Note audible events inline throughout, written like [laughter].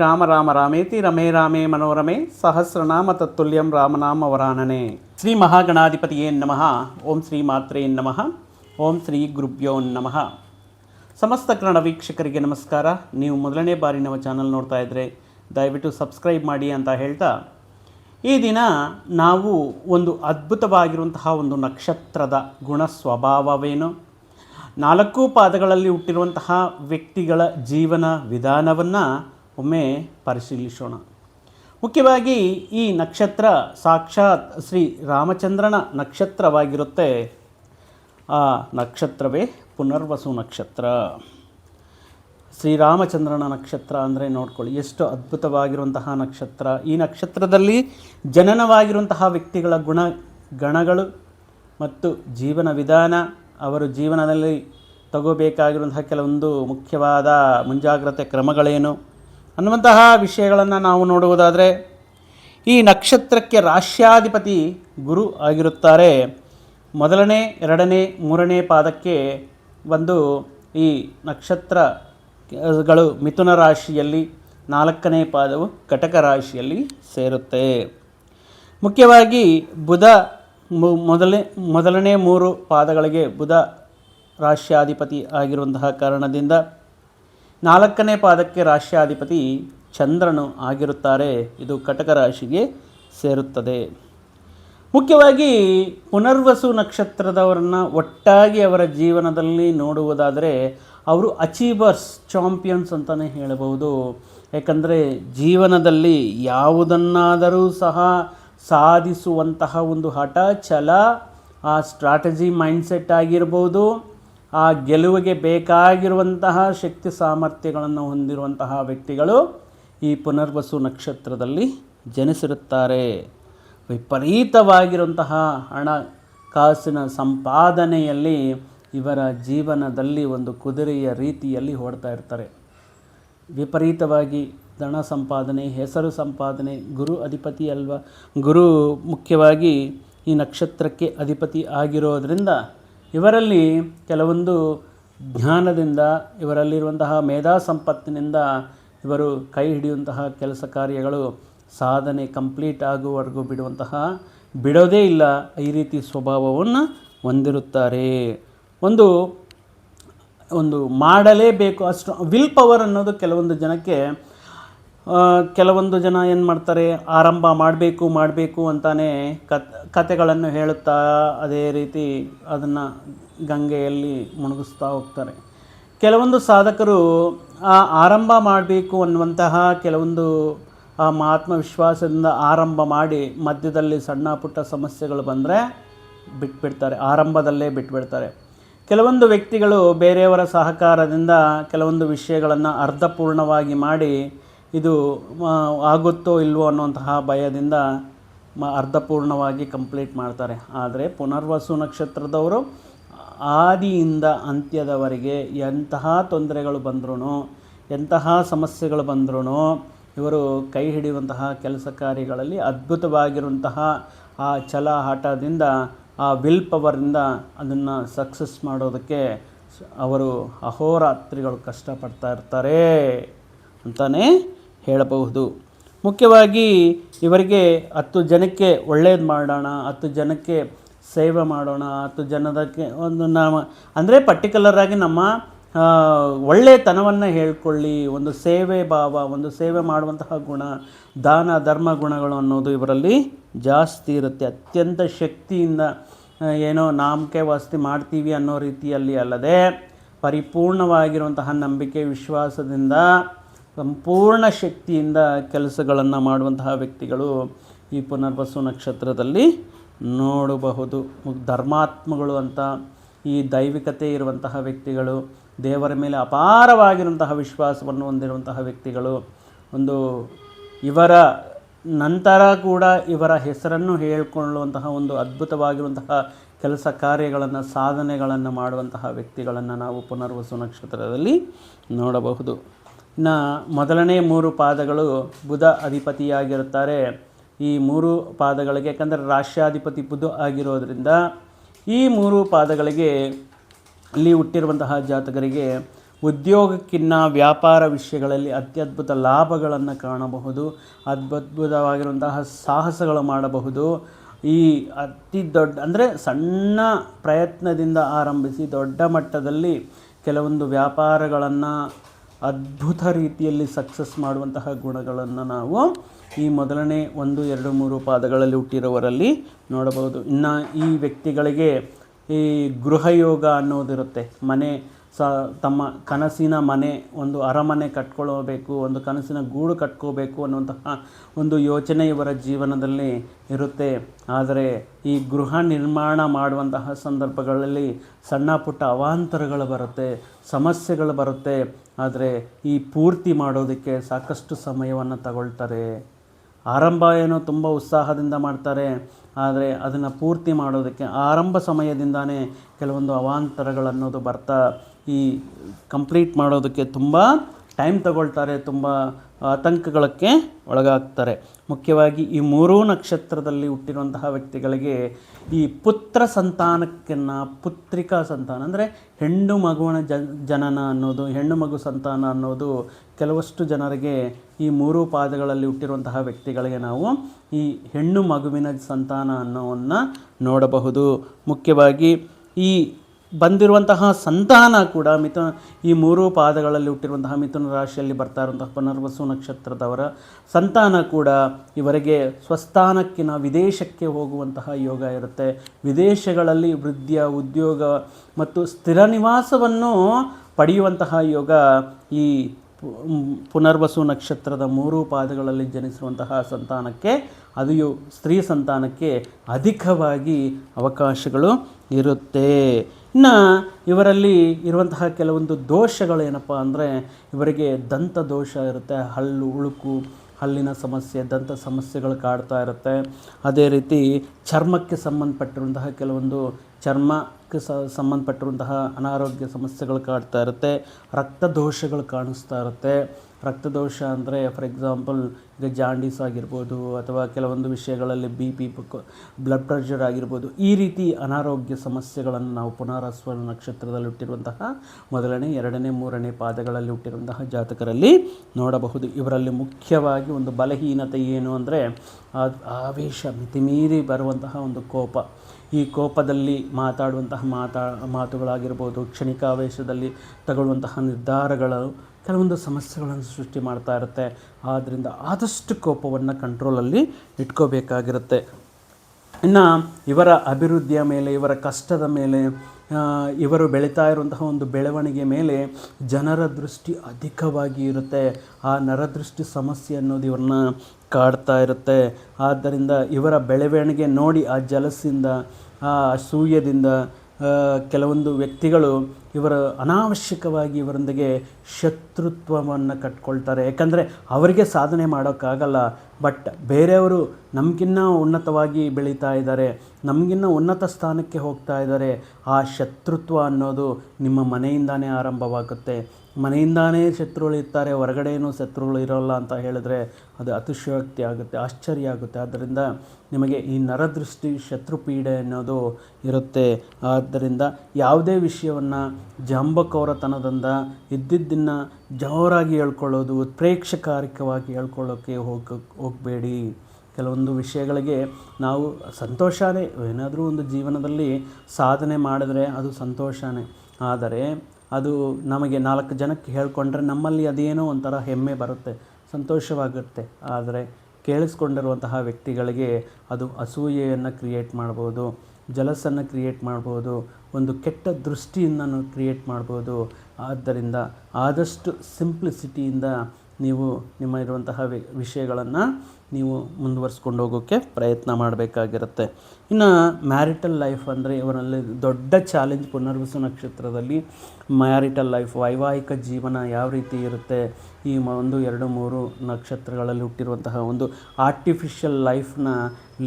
ರಾಮ ರಾಮ ರಾಮೇತಿ ರಮೇ ರಾಮೇ ಮನೋರಮೇ, ಸಹಸ್ರನಾಮ ತತ್ತುಲ್ಯಂ ರಾಮನಾಮ ವರಾನನೆ. ಶ್ರೀ ಮಹಾಗಣಾಧಿಪತಿಯೇ ನಮಃ, ಓಂ ಶ್ರೀ ಮಾತ್ರೇ ನಮಃ, ಓಂ ಶ್ರೀ ಗುರುಭ್ಯೋ ನಮಃ. ಸಮಸ್ತ ಕನ್ನಡ ವೀಕ್ಷಕರಿಗೆ ನಮಸ್ಕಾರ. ನೀವು ಮೊದಲನೇ ಬಾರಿ ನಮ್ಮ ಚಾನಲ್ ನೋಡ್ತಾ ಇದ್ದರೆ ದಯವಿಟ್ಟು ಸಬ್ಸ್ಕ್ರೈಬ್ ಮಾಡಿ ಅಂತ ಹೇಳ್ತಾ, ಈ ದಿನ ನಾವು ಒಂದು ಅದ್ಭುತವಾಗಿರುವಂತಹ ಒಂದು ನಕ್ಷತ್ರದ ಗುಣ ಸ್ವಭಾವವೇನು ನಾಲ್ಕು ಪಾದಗಳಲ್ಲಿ ಹುಟ್ಟಿರುವಂತಹ ವ್ಯಕ್ತಿಗಳ ಜೀವನ ವಿಧಾನವನ್ನು ಒಮ್ಮೆ ಪರಿಶೀಲಿಸೋಣ. ಮುಖ್ಯವಾಗಿ ಈ ನಕ್ಷತ್ರ ಸಾಕ್ಷಾತ್ ಶ್ರೀ ರಾಮಚಂದ್ರನ ನಕ್ಷತ್ರವಾಗಿರುತ್ತೆ. ಆ ನಕ್ಷತ್ರವೇ ಪುನರ್ವಸು ನಕ್ಷತ್ರ. ಶ್ರೀರಾಮಚಂದ್ರನ ನಕ್ಷತ್ರ ಅಂದರೆ ನೋಡ್ಕೊಳ್ಳಿ, ಎಷ್ಟು ಅದ್ಭುತವಾಗಿರುವಂತಹ ನಕ್ಷತ್ರ. ಈ ನಕ್ಷತ್ರದಲ್ಲಿ ಜನನವಾಗಿರುವಂತಹ ವ್ಯಕ್ತಿಗಳ ಗುಣ, ಗಣಗಳು ಮತ್ತು ಜೀವನ ವಿಧಾನ, ಅವರು ಜೀವನದಲ್ಲಿ ತಗೋಬೇಕಾಗಿರುವಂತಹ ಕೆಲವೊಂದು ಮುಖ್ಯವಾದ ಮುಂಜಾಗ್ರತೆ ಕ್ರಮಗಳೇನು ಅನ್ನುವಂತಹ ವಿಷಯಗಳನ್ನು ನಾವು ನೋಡುವುದಾದರೆ, ಈ ನಕ್ಷತ್ರಕ್ಕೆ ರಾಶ್ಯಾಧಿಪತಿ ಗುರು ಆಗಿರುತ್ತಾರೆ. ಮೊದಲನೇ, ಎರಡನೇ, ಮೂರನೇ ಪಾದಕ್ಕೆ ಒಂದು ಈ ನಕ್ಷತ್ರಗಳು ಮಿಥುನ ರಾಶಿಯಲ್ಲಿ, ನಾಲ್ಕನೇ ಪಾದವು ಕಟಕ ರಾಶಿಯಲ್ಲಿ ಸೇರುತ್ತೆ. ಮುಖ್ಯವಾಗಿ ಬುಧ ಮೊದಲನೇ ಮೊದಲನೇ ಮೂರು ಪಾದಗಳಿಗೆ ಬುಧ ರಾಶ್ಯಾಧಿಪತಿ ಆಗಿರುವಂತಹ ಕಾರಣದಿಂದ ನಾಲ್ಕನೇ ಪಾದಕ್ಕೆ ರಾಶ್ಯಾಧಿಪತಿ ಚಂದ್ರನು ಆಗಿರುತ್ತಾರೆ. ಇದು ಕಟಕ ರಾಶಿಗೆ ಸೇರುತ್ತದೆ. ಮುಖ್ಯವಾಗಿ ಪುನರ್ವಸು ನಕ್ಷತ್ರದವರನ್ನು ಒಟ್ಟಾಗಿ ಅವರ ಜೀವನದಲ್ಲಿ ನೋಡುವುದಾದರೆ ಅವರು ಅಚೀವರ್ಸ್, ಚಾಂಪಿಯನ್ಸ್ ಅಂತಲೇ ಹೇಳಬಹುದು. ಯಾಕಂದರೆ ಜೀವನದಲ್ಲಿ ಯಾವುದನ್ನಾದರೂ ಸಹ ಸಾಧಿಸುವಂತಹ ಒಂದು ಹಠ, ಛಲ, ಆ ಸ್ಟ್ರಾಟಜಿ, ಮೈಂಡ್ಸೆಟ್ ಆಗಿರ್ಬೋದು. ಆ ಗೆಲುವಿಗೆ ಬೇಕಾಗಿರುವಂತಹ ಶಕ್ತಿ ಸಾಮರ್ಥ್ಯಗಳನ್ನು ಹೊಂದಿರುವಂತಹ ವ್ಯಕ್ತಿಗಳು ಈ ಪುನರ್ವಸು ನಕ್ಷತ್ರದಲ್ಲಿ ಜನಿಸಿರುತ್ತಾರೆ. ವಿಪರೀತವಾಗಿರುವಂತಹ ಹಣ ಕಾಸಿನ ಸಂಪಾದನೆಯಲ್ಲಿ ಇವರ ಜೀವನದಲ್ಲಿ ಒಂದು ಕುದುರೆಯ ರೀತಿಯಲ್ಲಿ ಓಡ್ತಾ ಇರ್ತಾರೆ. ವಿಪರೀತವಾಗಿ ಧನ ಸಂಪಾದನೆ, ಹೆಸರು ಸಂಪಾದನೆ, ಗುರು ಅಧಿಪತಿ ಅಲ್ವಾ, ಗುರು ಮುಖ್ಯವಾಗಿ ಈ ನಕ್ಷತ್ರಕ್ಕೆ ಅಧಿಪತಿ ಆಗಿರೋದ್ರಿಂದ ಇವರಲ್ಲಿ ಕೆಲವೊಂದು ಜ್ಞಾನದಿಂದ, ಇವರಲ್ಲಿರುವಂತಹ ಮೇಧಾ ಸಂಪತ್ತಿನಿಂದ ಇವರು ಕೈ ಹಿಡಿಯುವಂತಹ ಕೆಲಸ ಕಾರ್ಯಗಳು ಸಾಧನೆ ಕಂಪ್ಲೀಟ್ ಆಗುವವರೆಗೂ ಬಿಡುವಂತಹ, ಬಿಡೋದೇ ಇಲ್ಲ ಈ ರೀತಿ ಸ್ವಭಾವವನ್ನು ಹೊಂದಿರುತ್ತಾರೆ. ಒಂದು ಒಂದು ಮಾಡಲೇಬೇಕು ಅಷ್ಟು ವಿಲ್ ಪವರ್ ಅನ್ನೋದು ಕೆಲವೊಂದು ಜನಕ್ಕೆ ಕೆಲವೊಂದು ಜನ ಏನು ಮಾಡ್ತಾರೆ, ಆರಂಭ ಮಾಡಬೇಕು ಮಾಡಬೇಕು ಅಂತಾನೆ ಕಥೆಗಳನ್ನು ಹೇಳುತ್ತಾ ಅದೇ ರೀತಿ ಅದನ್ನು ಗಂಗೆಯಲ್ಲಿ ಮುಳುಗಿಸ್ತಾ ಹೋಗ್ತಾರೆ. ಕೆಲವೊಂದು ಸಾಧಕರು, ಆ, ಆರಂಭ ಮಾಡಬೇಕು ಅನ್ನುವಂತಹ ಕೆಲವೊಂದು, ಆ ಆತ್ಮವಿಶ್ವಾಸದಿಂದ ಆರಂಭ ಮಾಡಿ ಮಧ್ಯದಲ್ಲಿ ಸಣ್ಣ ಪುಟ್ಟ ಸಮಸ್ಯೆಗಳು ಬಂದರೆ ಬಿಟ್ಬಿಡ್ತಾರೆ, ಆರಂಭದಲ್ಲೇ ಬಿಟ್ಬಿಡ್ತಾರೆ. ಕೆಲವೊಂದು ವ್ಯಕ್ತಿಗಳು ಬೇರೆಯವರ ಸಹಕಾರದಿಂದ ಕೆಲವೊಂದು ವಿಷಯಗಳನ್ನು ಅರ್ಧಪೂರ್ಣವಾಗಿ ಮಾಡಿ ಇದು ಆಗುತ್ತೋ ಇಲ್ವೋ ಅನ್ನುವಂತಹ ಭಯದಿಂದ ಅರ್ಧಪೂರ್ಣವಾಗಿ ಕಂಪ್ಲೀಟ್ ಮಾಡ್ತಾರೆ. ಆದರೆ ಪುನರ್ವಸು ನಕ್ಷತ್ರದವರು ಆದಿಯಿಂದ ಅಂತ್ಯದವರೆಗೆ ಎಂತಹ ತೊಂದರೆಗಳು ಬಂದ್ರೂ ಎಂತಹ ಸಮಸ್ಯೆಗಳು ಬಂದ್ರೂ ಇವರು ಕೈ ಹಿಡಿಯುವಂತಹ ಕೆಲಸ ಕಾರ್ಯಗಳಲ್ಲಿ ಅದ್ಭುತವಾಗಿರುವಂತಹ ಆ ಛಲ ಆಟದಿಂದ ಆ ವಿಲ್ ಪವರಿಂದ ಅದನ್ನು ಸಕ್ಸಸ್ ಮಾಡೋದಕ್ಕೆ ಅವರು ಅಹೋರಾತ್ರಿಗಳು ಕಷ್ಟಪಡ್ತಾ ಇರ್ತಾರೆ ಅಂತಲೇ ಹೇಳಬಹುದು. ಮುಖ್ಯವಾಗಿ ಇವರಿಗೆ ಹತ್ತು ಜನಕ್ಕೆ ಒಳ್ಳೇದು ಮಾಡೋಣ, ಹತ್ತು ಜನಕ್ಕೆ ಸೇವೆ ಮಾಡೋಣ, ಹತ್ತು ಜನದಕ್ಕೆ ಒಂದು ನಾವು ಅಂದರೆ ಪರ್ಟಿಕ್ಯುಲರಾಗಿ ನಮ್ಮ ಒಳ್ಳೆಯತನವನ್ನು ಹೇಳ್ಕೊಳ್ಳಿ, ಒಂದು ಸೇವೆ ಭಾವ, ಒಂದು ಸೇವೆ ಮಾಡುವಂತಹ ಗುಣ, ದಾನ, ಧರ್ಮ ಗುಣಗಳು ಅನ್ನೋದು ಇವರಲ್ಲಿ ಜಾಸ್ತಿ ಇರುತ್ತೆ. ಅತ್ಯಂತ ಶಕ್ತಿಯಿಂದ ಏನೋ ನಾಮಕೆ ವಾಸ್ತಿ ಮಾಡ್ತೀವಿ ಅನ್ನೋ ರೀತಿಯಲ್ಲಿ ಅಲ್ಲದೆ ಪರಿಪೂರ್ಣವಾಗಿರುವಂತಹ ನಂಬಿಕೆ, ವಿಶ್ವಾಸದಿಂದ ಸಂಪೂರ್ಣ ಶಕ್ತಿಯಿಂದ ಕೆಲಸಗಳನ್ನು ಮಾಡುವಂತಹ ವ್ಯಕ್ತಿಗಳು ಈ ಪುನರ್ವಸು ನಕ್ಷತ್ರದಲ್ಲಿ ನೋಡಬಹುದು. ಧರ್ಮಾತ್ಮಗಳು ಅಂತ ಈ ದೈವಿಕತೆ ಇರುವಂತಹ ವ್ಯಕ್ತಿಗಳು, ದೇವರ ಮೇಲೆ ಅಪಾರವಾಗಿರುವಂತಹ ವಿಶ್ವಾಸವನ್ನು ಹೊಂದಿರುವಂತಹ ವ್ಯಕ್ತಿಗಳು, ಒಂದು ಇವರ ನಂತರ ಕೂಡ ಇವರ ಹೆಸರನ್ನು ಹೇಳಿಕೊಳ್ಳುವಂತಹ ಒಂದು ಅದ್ಭುತವಾಗಿರುವಂತಹ ಕೆಲಸ ಕಾರ್ಯಗಳನ್ನು, ಸಾಧನೆಗಳನ್ನು ಮಾಡುವಂತಹ ವ್ಯಕ್ತಿಗಳನ್ನು ನಾವು ಪುನರ್ವಸು ನಕ್ಷತ್ರದಲ್ಲಿ ನೋಡಬಹುದು. ಇನ್ನು ಮೊದಲನೇ ಮೂರು ಪಾದಗಳು ಬುಧ ಅಧಿಪತಿಯಾಗಿರುತ್ತಾರೆ. ಈ ಮೂರು ಪಾದಗಳಿಗೆ, ಯಾಕಂದರೆ ರಾಷ್ಟ್ರಾಧಿಪತಿ ಬುಧ ಆಗಿರೋದ್ರಿಂದ, ಈ ಮೂರು ಪಾದಗಳಿಗೆ ಇಲ್ಲಿ ಹುಟ್ಟಿರುವಂತಹ ಜಾತಕರಿಗೆ ಉದ್ಯೋಗಕ್ಕಿನ್ನ ವ್ಯಾಪಾರ ವಿಷಯಗಳಲ್ಲಿ ಅತ್ಯದ್ಭುತ ಲಾಭಗಳನ್ನು ಕಾಣಬಹುದು, ಅದ್ಭುತವಾಗಿರುವಂತಹ ಸಾಹಸಗಳು ಮಾಡಬಹುದು. ಈ ಅತಿ ದೊಡ್ಡ, ಅಂದರೆ ಸಣ್ಣ ಪ್ರಯತ್ನದಿಂದ ಆರಂಭಿಸಿ ದೊಡ್ಡ ಮಟ್ಟದಲ್ಲಿ ಕೆಲವೊಂದು ವ್ಯಾಪಾರಗಳನ್ನು ಅದ್ಭುತ ರೀತಿಯಲ್ಲಿ ಸಕ್ಸಸ್ ಮಾಡುವಂತಹ ಗುಣಗಳನ್ನು ನಾವು ಈ ಮೊದಲನೇ ಒಂದು, ಎರಡು, ಮೂರು ಪಾದಗಳಲ್ಲಿ ಹುಟ್ಟಿರುವವರಲ್ಲಿ ನೋಡಬಹುದು. ಇನ್ನು ಈ ವ್ಯಕ್ತಿಗಳಿಗೆ ಈ ಗೃಹಯೋಗ ಅನ್ನೋದಿರುತ್ತೆ. ಮನೆ ಸ, ತಮ್ಮ ಕನಸಿನ ಮನೆ, ಒಂದು ಅರಮನೆ ಕಟ್ಕೊಳ್ಳಬೇಕು, ಒಂದು ಕನಸಿನ ಗೂಡು ಕಟ್ಕೋಬೇಕು ಅನ್ನುವಂತಹ ಒಂದು ಯೋಚನೆ ಇವರ ಜೀವನದಲ್ಲಿ ಇರುತ್ತೆ. ಆದರೆ ಈ ಗೃಹ ನಿರ್ಮಾಣ ಮಾಡುವಂತಹ ಸಂದರ್ಭಗಳಲ್ಲಿ ಸಣ್ಣ ಪುಟ್ಟ ಅವಾಂತರಗಳು ಬರುತ್ತೆ, ಸಮಸ್ಯೆಗಳು ಬರುತ್ತೆ. ಆದರೆ ಈ ಪೂರ್ತಿ ಮಾಡೋದಕ್ಕೆ ಸಾಕಷ್ಟು ಸಮಯವನ್ನು ತಗೊಳ್ತಾರೆ. ಆರಂಭ ಏನೋ ತುಂಬ ಉತ್ಸಾಹದಿಂದ ಮಾಡ್ತಾರೆ, ಆದರೆ ಅದನ್ನು ಪೂರ್ತಿ ಮಾಡೋದಕ್ಕೆ ಆರಂಭ ಸಮಯದಿಂದಾನೇ ಕೆಲವೊಂದು ಅವಾಂತರಗಳನ್ನೋದು ಬರ್ತಾ ಈ ಕಂಪ್ಲೀಟ್ ಮಾಡೋದಕ್ಕೆ ತುಂಬ ಟೈಮ್ ತಗೊಳ್ತಾರೆ, ತುಂಬ ಆತಂಕಗಳಕ್ಕೆ ಒಳಗಾಗ್ತಾರೆ. ಮುಖ್ಯವಾಗಿ ಈ ಮೂರೂ ನಕ್ಷತ್ರದಲ್ಲಿ ಹುಟ್ಟಿರುವಂತಹ ವ್ಯಕ್ತಿಗಳಿಗೆ ಈ ಪುತ್ರ ಸಂತಾನಕ್ಕಿನ್ನ ಪುತ್ರಿಕಾ ಸಂತಾನ, ಅಂದರೆ ಹೆಣ್ಣು ಮಗುವಿನ ಜನನ ಅನ್ನೋದು, ಹೆಣ್ಣು ಮಗು ಸಂತಾನ ಅನ್ನೋದು ಕೆಲವಷ್ಟು ಜನರಿಗೆ ಈ ಮೂರು ಪಾದಗಳಲ್ಲಿ ಹುಟ್ಟಿರುವಂತಹ ವ್ಯಕ್ತಿಗಳಿಗೆ ನಾವು ಈ ಹೆಣ್ಣು ಮಗುವಿನ ಸಂತಾನ ಅನ್ನೋವನ್ನು ನೋಡಬಹುದು. ಮುಖ್ಯವಾಗಿ ಈ ಬಂದಿರುವಂತಹ ಸಂತಾನ ಕೂಡ ಮಿಥುನ, ಈ ಮೂರು ಪಾದಗಳಲ್ಲಿ ಹುಟ್ಟಿರುವಂತಹ ಮಿಥುನ ರಾಶಿಯಲ್ಲಿ ಬರ್ತಾ ಇರುವಂತಹ ಪುನರ್ವಸು ನಕ್ಷತ್ರದವರ ಸಂತಾನ ಕೂಡ ಇವರಿಗೆ ಸ್ವಸ್ಥಾನಕ್ಕಿನ ವಿದೇಶಕ್ಕೆ ಹೋಗುವಂತಹ ಯೋಗ ಇರುತ್ತೆ. ವಿದೇಶಗಳಲ್ಲಿ ವೃದ್ಧಿಯ, ಉದ್ಯೋಗ ಮತ್ತು ಸ್ಥಿರ ನಿವಾಸವನ್ನು ಪಡೆಯುವಂತಹ ಯೋಗ ಈ ಪುನರ್ವಸು ನಕ್ಷತ್ರದ ಮೂರು ಪಾದಗಳಲ್ಲಿ ಜನಿಸುವಂತಹ ಸಂತಾನಕ್ಕೆ ಅದು ಸ್ತ್ರೀ ಸಂತಾನಕ್ಕೆ ಅಧಿಕವಾಗಿ ಅವಕಾಶಗಳು ಇರುತ್ತೆ. ಇನ್ನು ಇವರಲ್ಲಿ ಇರುವಂತಹ ಕೆಲವೊಂದು ದೋಷಗಳು ಏನಪ್ಪ ಅಂದರೆ ಇವರಿಗೆ ದಂತ ದೋಷ ಇರುತ್ತೆ, ಹಲ್ಲು, ಉಳುಕು, ಹಲ್ಲಿನ ಸಮಸ್ಯೆ, ದಂತ ಸಮಸ್ಯೆಗಳು ಕಾಡ್ತಾ ಇರುತ್ತೆ. ಅದೇ ರೀತಿ ಚರ್ಮಕ್ಕೆ ಸಂಬಂಧಪಟ್ಟಿರುವಂತಹ ಕೆಲವೊಂದು ಚರ್ಮಕ್ಕೆ ಸ ಸಂಬಂಧಪಟ್ಟಿರುವಂತಹ ಅನಾರೋಗ್ಯ ಸಮಸ್ಯೆಗಳು ಕಾಡ್ತಾ ಇರುತ್ತೆ ರಕ್ತ ದೋಷಗಳು ಕಾಣಿಸ್ತಾ ಇರುತ್ತೆ. ರಕ್ತದೋಷ ಅಂದರೆ ಫಾರ್ ಎಕ್ಸಾಂಪಲ್ ಈಗ ಜಾಂಡೀಸ್ ಆಗಿರ್ಬೋದು ಅಥವಾ ಕೆಲವೊಂದು ವಿಷಯಗಳಲ್ಲಿ ಬಿ ಪಿ ಬ್ಲಡ್ ಪ್ರೆಷರ್ ಆಗಿರ್ಬೋದು, ಈ ರೀತಿ ಅನಾರೋಗ್ಯ ಸಮಸ್ಯೆಗಳನ್ನು ನಾವು ಪುನರಸ್ವ ನಕ್ಷತ್ರದಲ್ಲಿ ಹುಟ್ಟಿರುವಂತಹ ಮೊದಲನೇ, ಎರಡನೇ, ಮೂರನೇ ಪಾದಗಳಲ್ಲಿ ಹುಟ್ಟಿರುವಂತಹ ಜಾತಕರಲ್ಲಿ ನೋಡಬಹುದು. ಇವರಲ್ಲಿ ಮುಖ್ಯವಾಗಿ ಒಂದು ಬಲಹೀನತೆ ಏನು ಅಂದರೆ ಆವೇಶ, ಮಿತಿಮೀರಿ ಬರುವಂತಹ ಒಂದು ಕೋಪ. ಈ ಕೋಪದಲ್ಲಿ ಮಾತಾಡುವಂತಹ ಮಾತಾ, ಮಾತುಗಳಾಗಿರ್ಬೋದು, ಕ್ಷಣಿಕಾವೇಶದಲ್ಲಿ ತಗೊಳ್ಳುವಂತಹ ನಿರ್ಧಾರಗಳು ಕೆಲವೊಂದು ಸಮಸ್ಯೆಗಳನ್ನು ಸೃಷ್ಟಿ ಮಾಡ್ತಾ ಇರುತ್ತೆ. ಆದ್ದರಿಂದ ಆದಷ್ಟು ಕೋಪವನ್ನು ಕಂಟ್ರೋಲಲ್ಲಿ ಇಟ್ಕೋಬೇಕಾಗಿರುತ್ತೆ. ಇನ್ನು ಇವರ ಅಭಿವೃದ್ಧಿಯ ಮೇಲೆ, ಇವರ ಕಷ್ಟದ ಮೇಲೆ ಇವರು ಬೆಳೀತಾ ಇರುವಂತಹ ಒಂದು ಬೆಳವಣಿಗೆ ಮೇಲೆ ಜನರ ದೃಷ್ಟಿ ಅಧಿಕವಾಗಿ ಇರುತ್ತೆ. ಆ ನರದೃಷ್ಟಿ ಸಮಸ್ಯೆ ಅನ್ನೋದು ಇವ್ರನ್ನ ಕಾಡ್ತಾ ಇರುತ್ತೆ. ಆದ್ದರಿಂದ ಇವರ ಬೆಳವಣಿಗೆ ನೋಡಿ ಆ ಜಲಸಿಂದ, ಆ ಅಸೂಯದಿಂದ ಕೆಲವೊಂದು ವ್ಯಕ್ತಿಗಳು ಇವರ ಅನಾವಶ್ಯಕವಾಗಿ ಇವರೊಂದಿಗೆ ಶತ್ರುತ್ವವನ್ನು ಕಟ್ಕೊಳ್ತಾರೆ. ಯಾಕಂದರೆ ಅವರಿಗೆ ಸಾಧನೆ ಮಾಡೋಕ್ಕಾಗಲ್ಲ. ಬಟ್ ಬೇರೆಯವರು ನಮಗಿನ್ನ ಉನ್ನತವಾಗಿ ಬೆಳೀತಾ ಇದ್ದಾರೆ. ನಮಗಿನ್ನ ಉನ್ನತ ಸ್ಥಾನಕ್ಕೆ ಹೋಗ್ತಾ ಇದ್ದಾರೆ. ಆ ಶತ್ರುತ್ವ ಅನ್ನೋದು ನಿಮ್ಮ ಮನೆಯಿಂದಾನೇ ಆರಂಭವಾಗುತ್ತೆ. ಮನೆಯಿಂದಾನೇ ಶತ್ರುಗಳು ಇರ್ತಾರೆ ಹೊರಗಡೆ ಏನೂ ಶತ್ರುಗಳು ಇರೋಲ್ಲ ಅಂತ ಹೇಳಿದ್ರೆ ಅದು ಅತಿಶಯೋಕ್ತಿ ಆಗುತ್ತೆ, ಆಶ್ಚರ್ಯ ಆಗುತ್ತೆ. ಆದ್ದರಿಂದ ನಿಮಗೆ ಈ ನರದೃಷ್ಟಿ ಶತ್ರುಪೀಡೆ ಅನ್ನೋದು ಇರುತ್ತೆ. ಆದ್ದರಿಂದ ಯಾವುದೇ ವಿಷಯವನ್ನು ಜಂಬಕೌರತನದಿಂದ ಇದ್ದಿದ್ದನ್ನು ಜೋರಾಗಿ ಹೇಳ್ಕೊಳ್ಳೋದು ಪ್ರೇಕ್ಷಕಾರಿಕವಾಗಿ ಹೇಳ್ಕೊಳ್ಳೋಕ್ಕೆ ಹೋಗ, ಹೋಗಬೇಡಿ. ಕೆಲವೊಂದು ವಿಷಯಗಳಿಗೆ ನಾವು ಸಂತೋಷನೇ, ಏನಾದರೂ ಒಂದು ಜೀವನದಲ್ಲಿ ಸಾಧನೆ ಮಾಡಿದ್ರೆ ಅದು ಸಂತೋಷನೇ. ಆದರೆ ಅದು ನಮಗೆ ನಾಲ್ಕು ಜನಕ್ಕೆ ಹೇಳ್ಕೊಂಡ್ರೆ ನಮ್ಮಲ್ಲಿ ಅದೇನೋ ಒಂಥರ ಹೆಮ್ಮೆ ಬರುತ್ತೆ, ಸಂತೋಷವಾಗುತ್ತೆ. ಆದರೆ ಕೇಳಿಸ್ಕೊಂಡಿರುವಂತಹ ವ್ಯಕ್ತಿಗಳಿಗೆ ಅದು ಅಸೂಯೆಯನ್ನು ಕ್ರಿಯೇಟ್ ಮಾಡ್ಬೋದು, ಜಲಸನ್ನು ಕ್ರಿಯೇಟ್ ಮಾಡ್ಬೋದು, ಒಂದು ಕೆಟ್ಟ ದೃಷ್ಟಿಯನ್ನು ಕ್ರಿಯೇಟ್ ಮಾಡ್ಬೋದು. ಆದ್ದರಿಂದ ಆದಷ್ಟು ಸಿಂಪ್ಲಿಸಿಟಿಯಿಂದ ನೀವು ನಿಮ್ಮ ಇರುವಂತಹ ವಿ, ವಿಷಯಗಳನ್ನು ನೀವು ಮುಂದುವರ್ಸ್ಕೊಂಡು ಹೋಗೋಕ್ಕೆ ಪ್ರಯತ್ನ ಮಾಡಬೇಕಾಗಿರುತ್ತೆ. ಇನ್ನು ಮ್ಯಾರಿಟಲ್ ಲೈಫ್ ಅಂದರೆ ಇವರಲ್ಲಿ ದೊಡ್ಡ ಚಾಲೆಂಜ್ ಪುನರ್ವಸು ನಕ್ಷತ್ರದಲ್ಲಿ ಮ್ಯಾರಿಟಲ್ ಲೈಫ್, ವೈವಾಹಿಕ ಜೀವನ ಯಾವ ರೀತಿ ಇರುತ್ತೆ? ಈ ಒಂದು, ಎರಡು, ಮೂರು ನಕ್ಷತ್ರಗಳಲ್ಲಿ ಹುಟ್ಟಿರುವಂತಹ ಒಂದು ಆರ್ಟಿಫಿಷಿಯಲ್ ಲೈಫ್ನ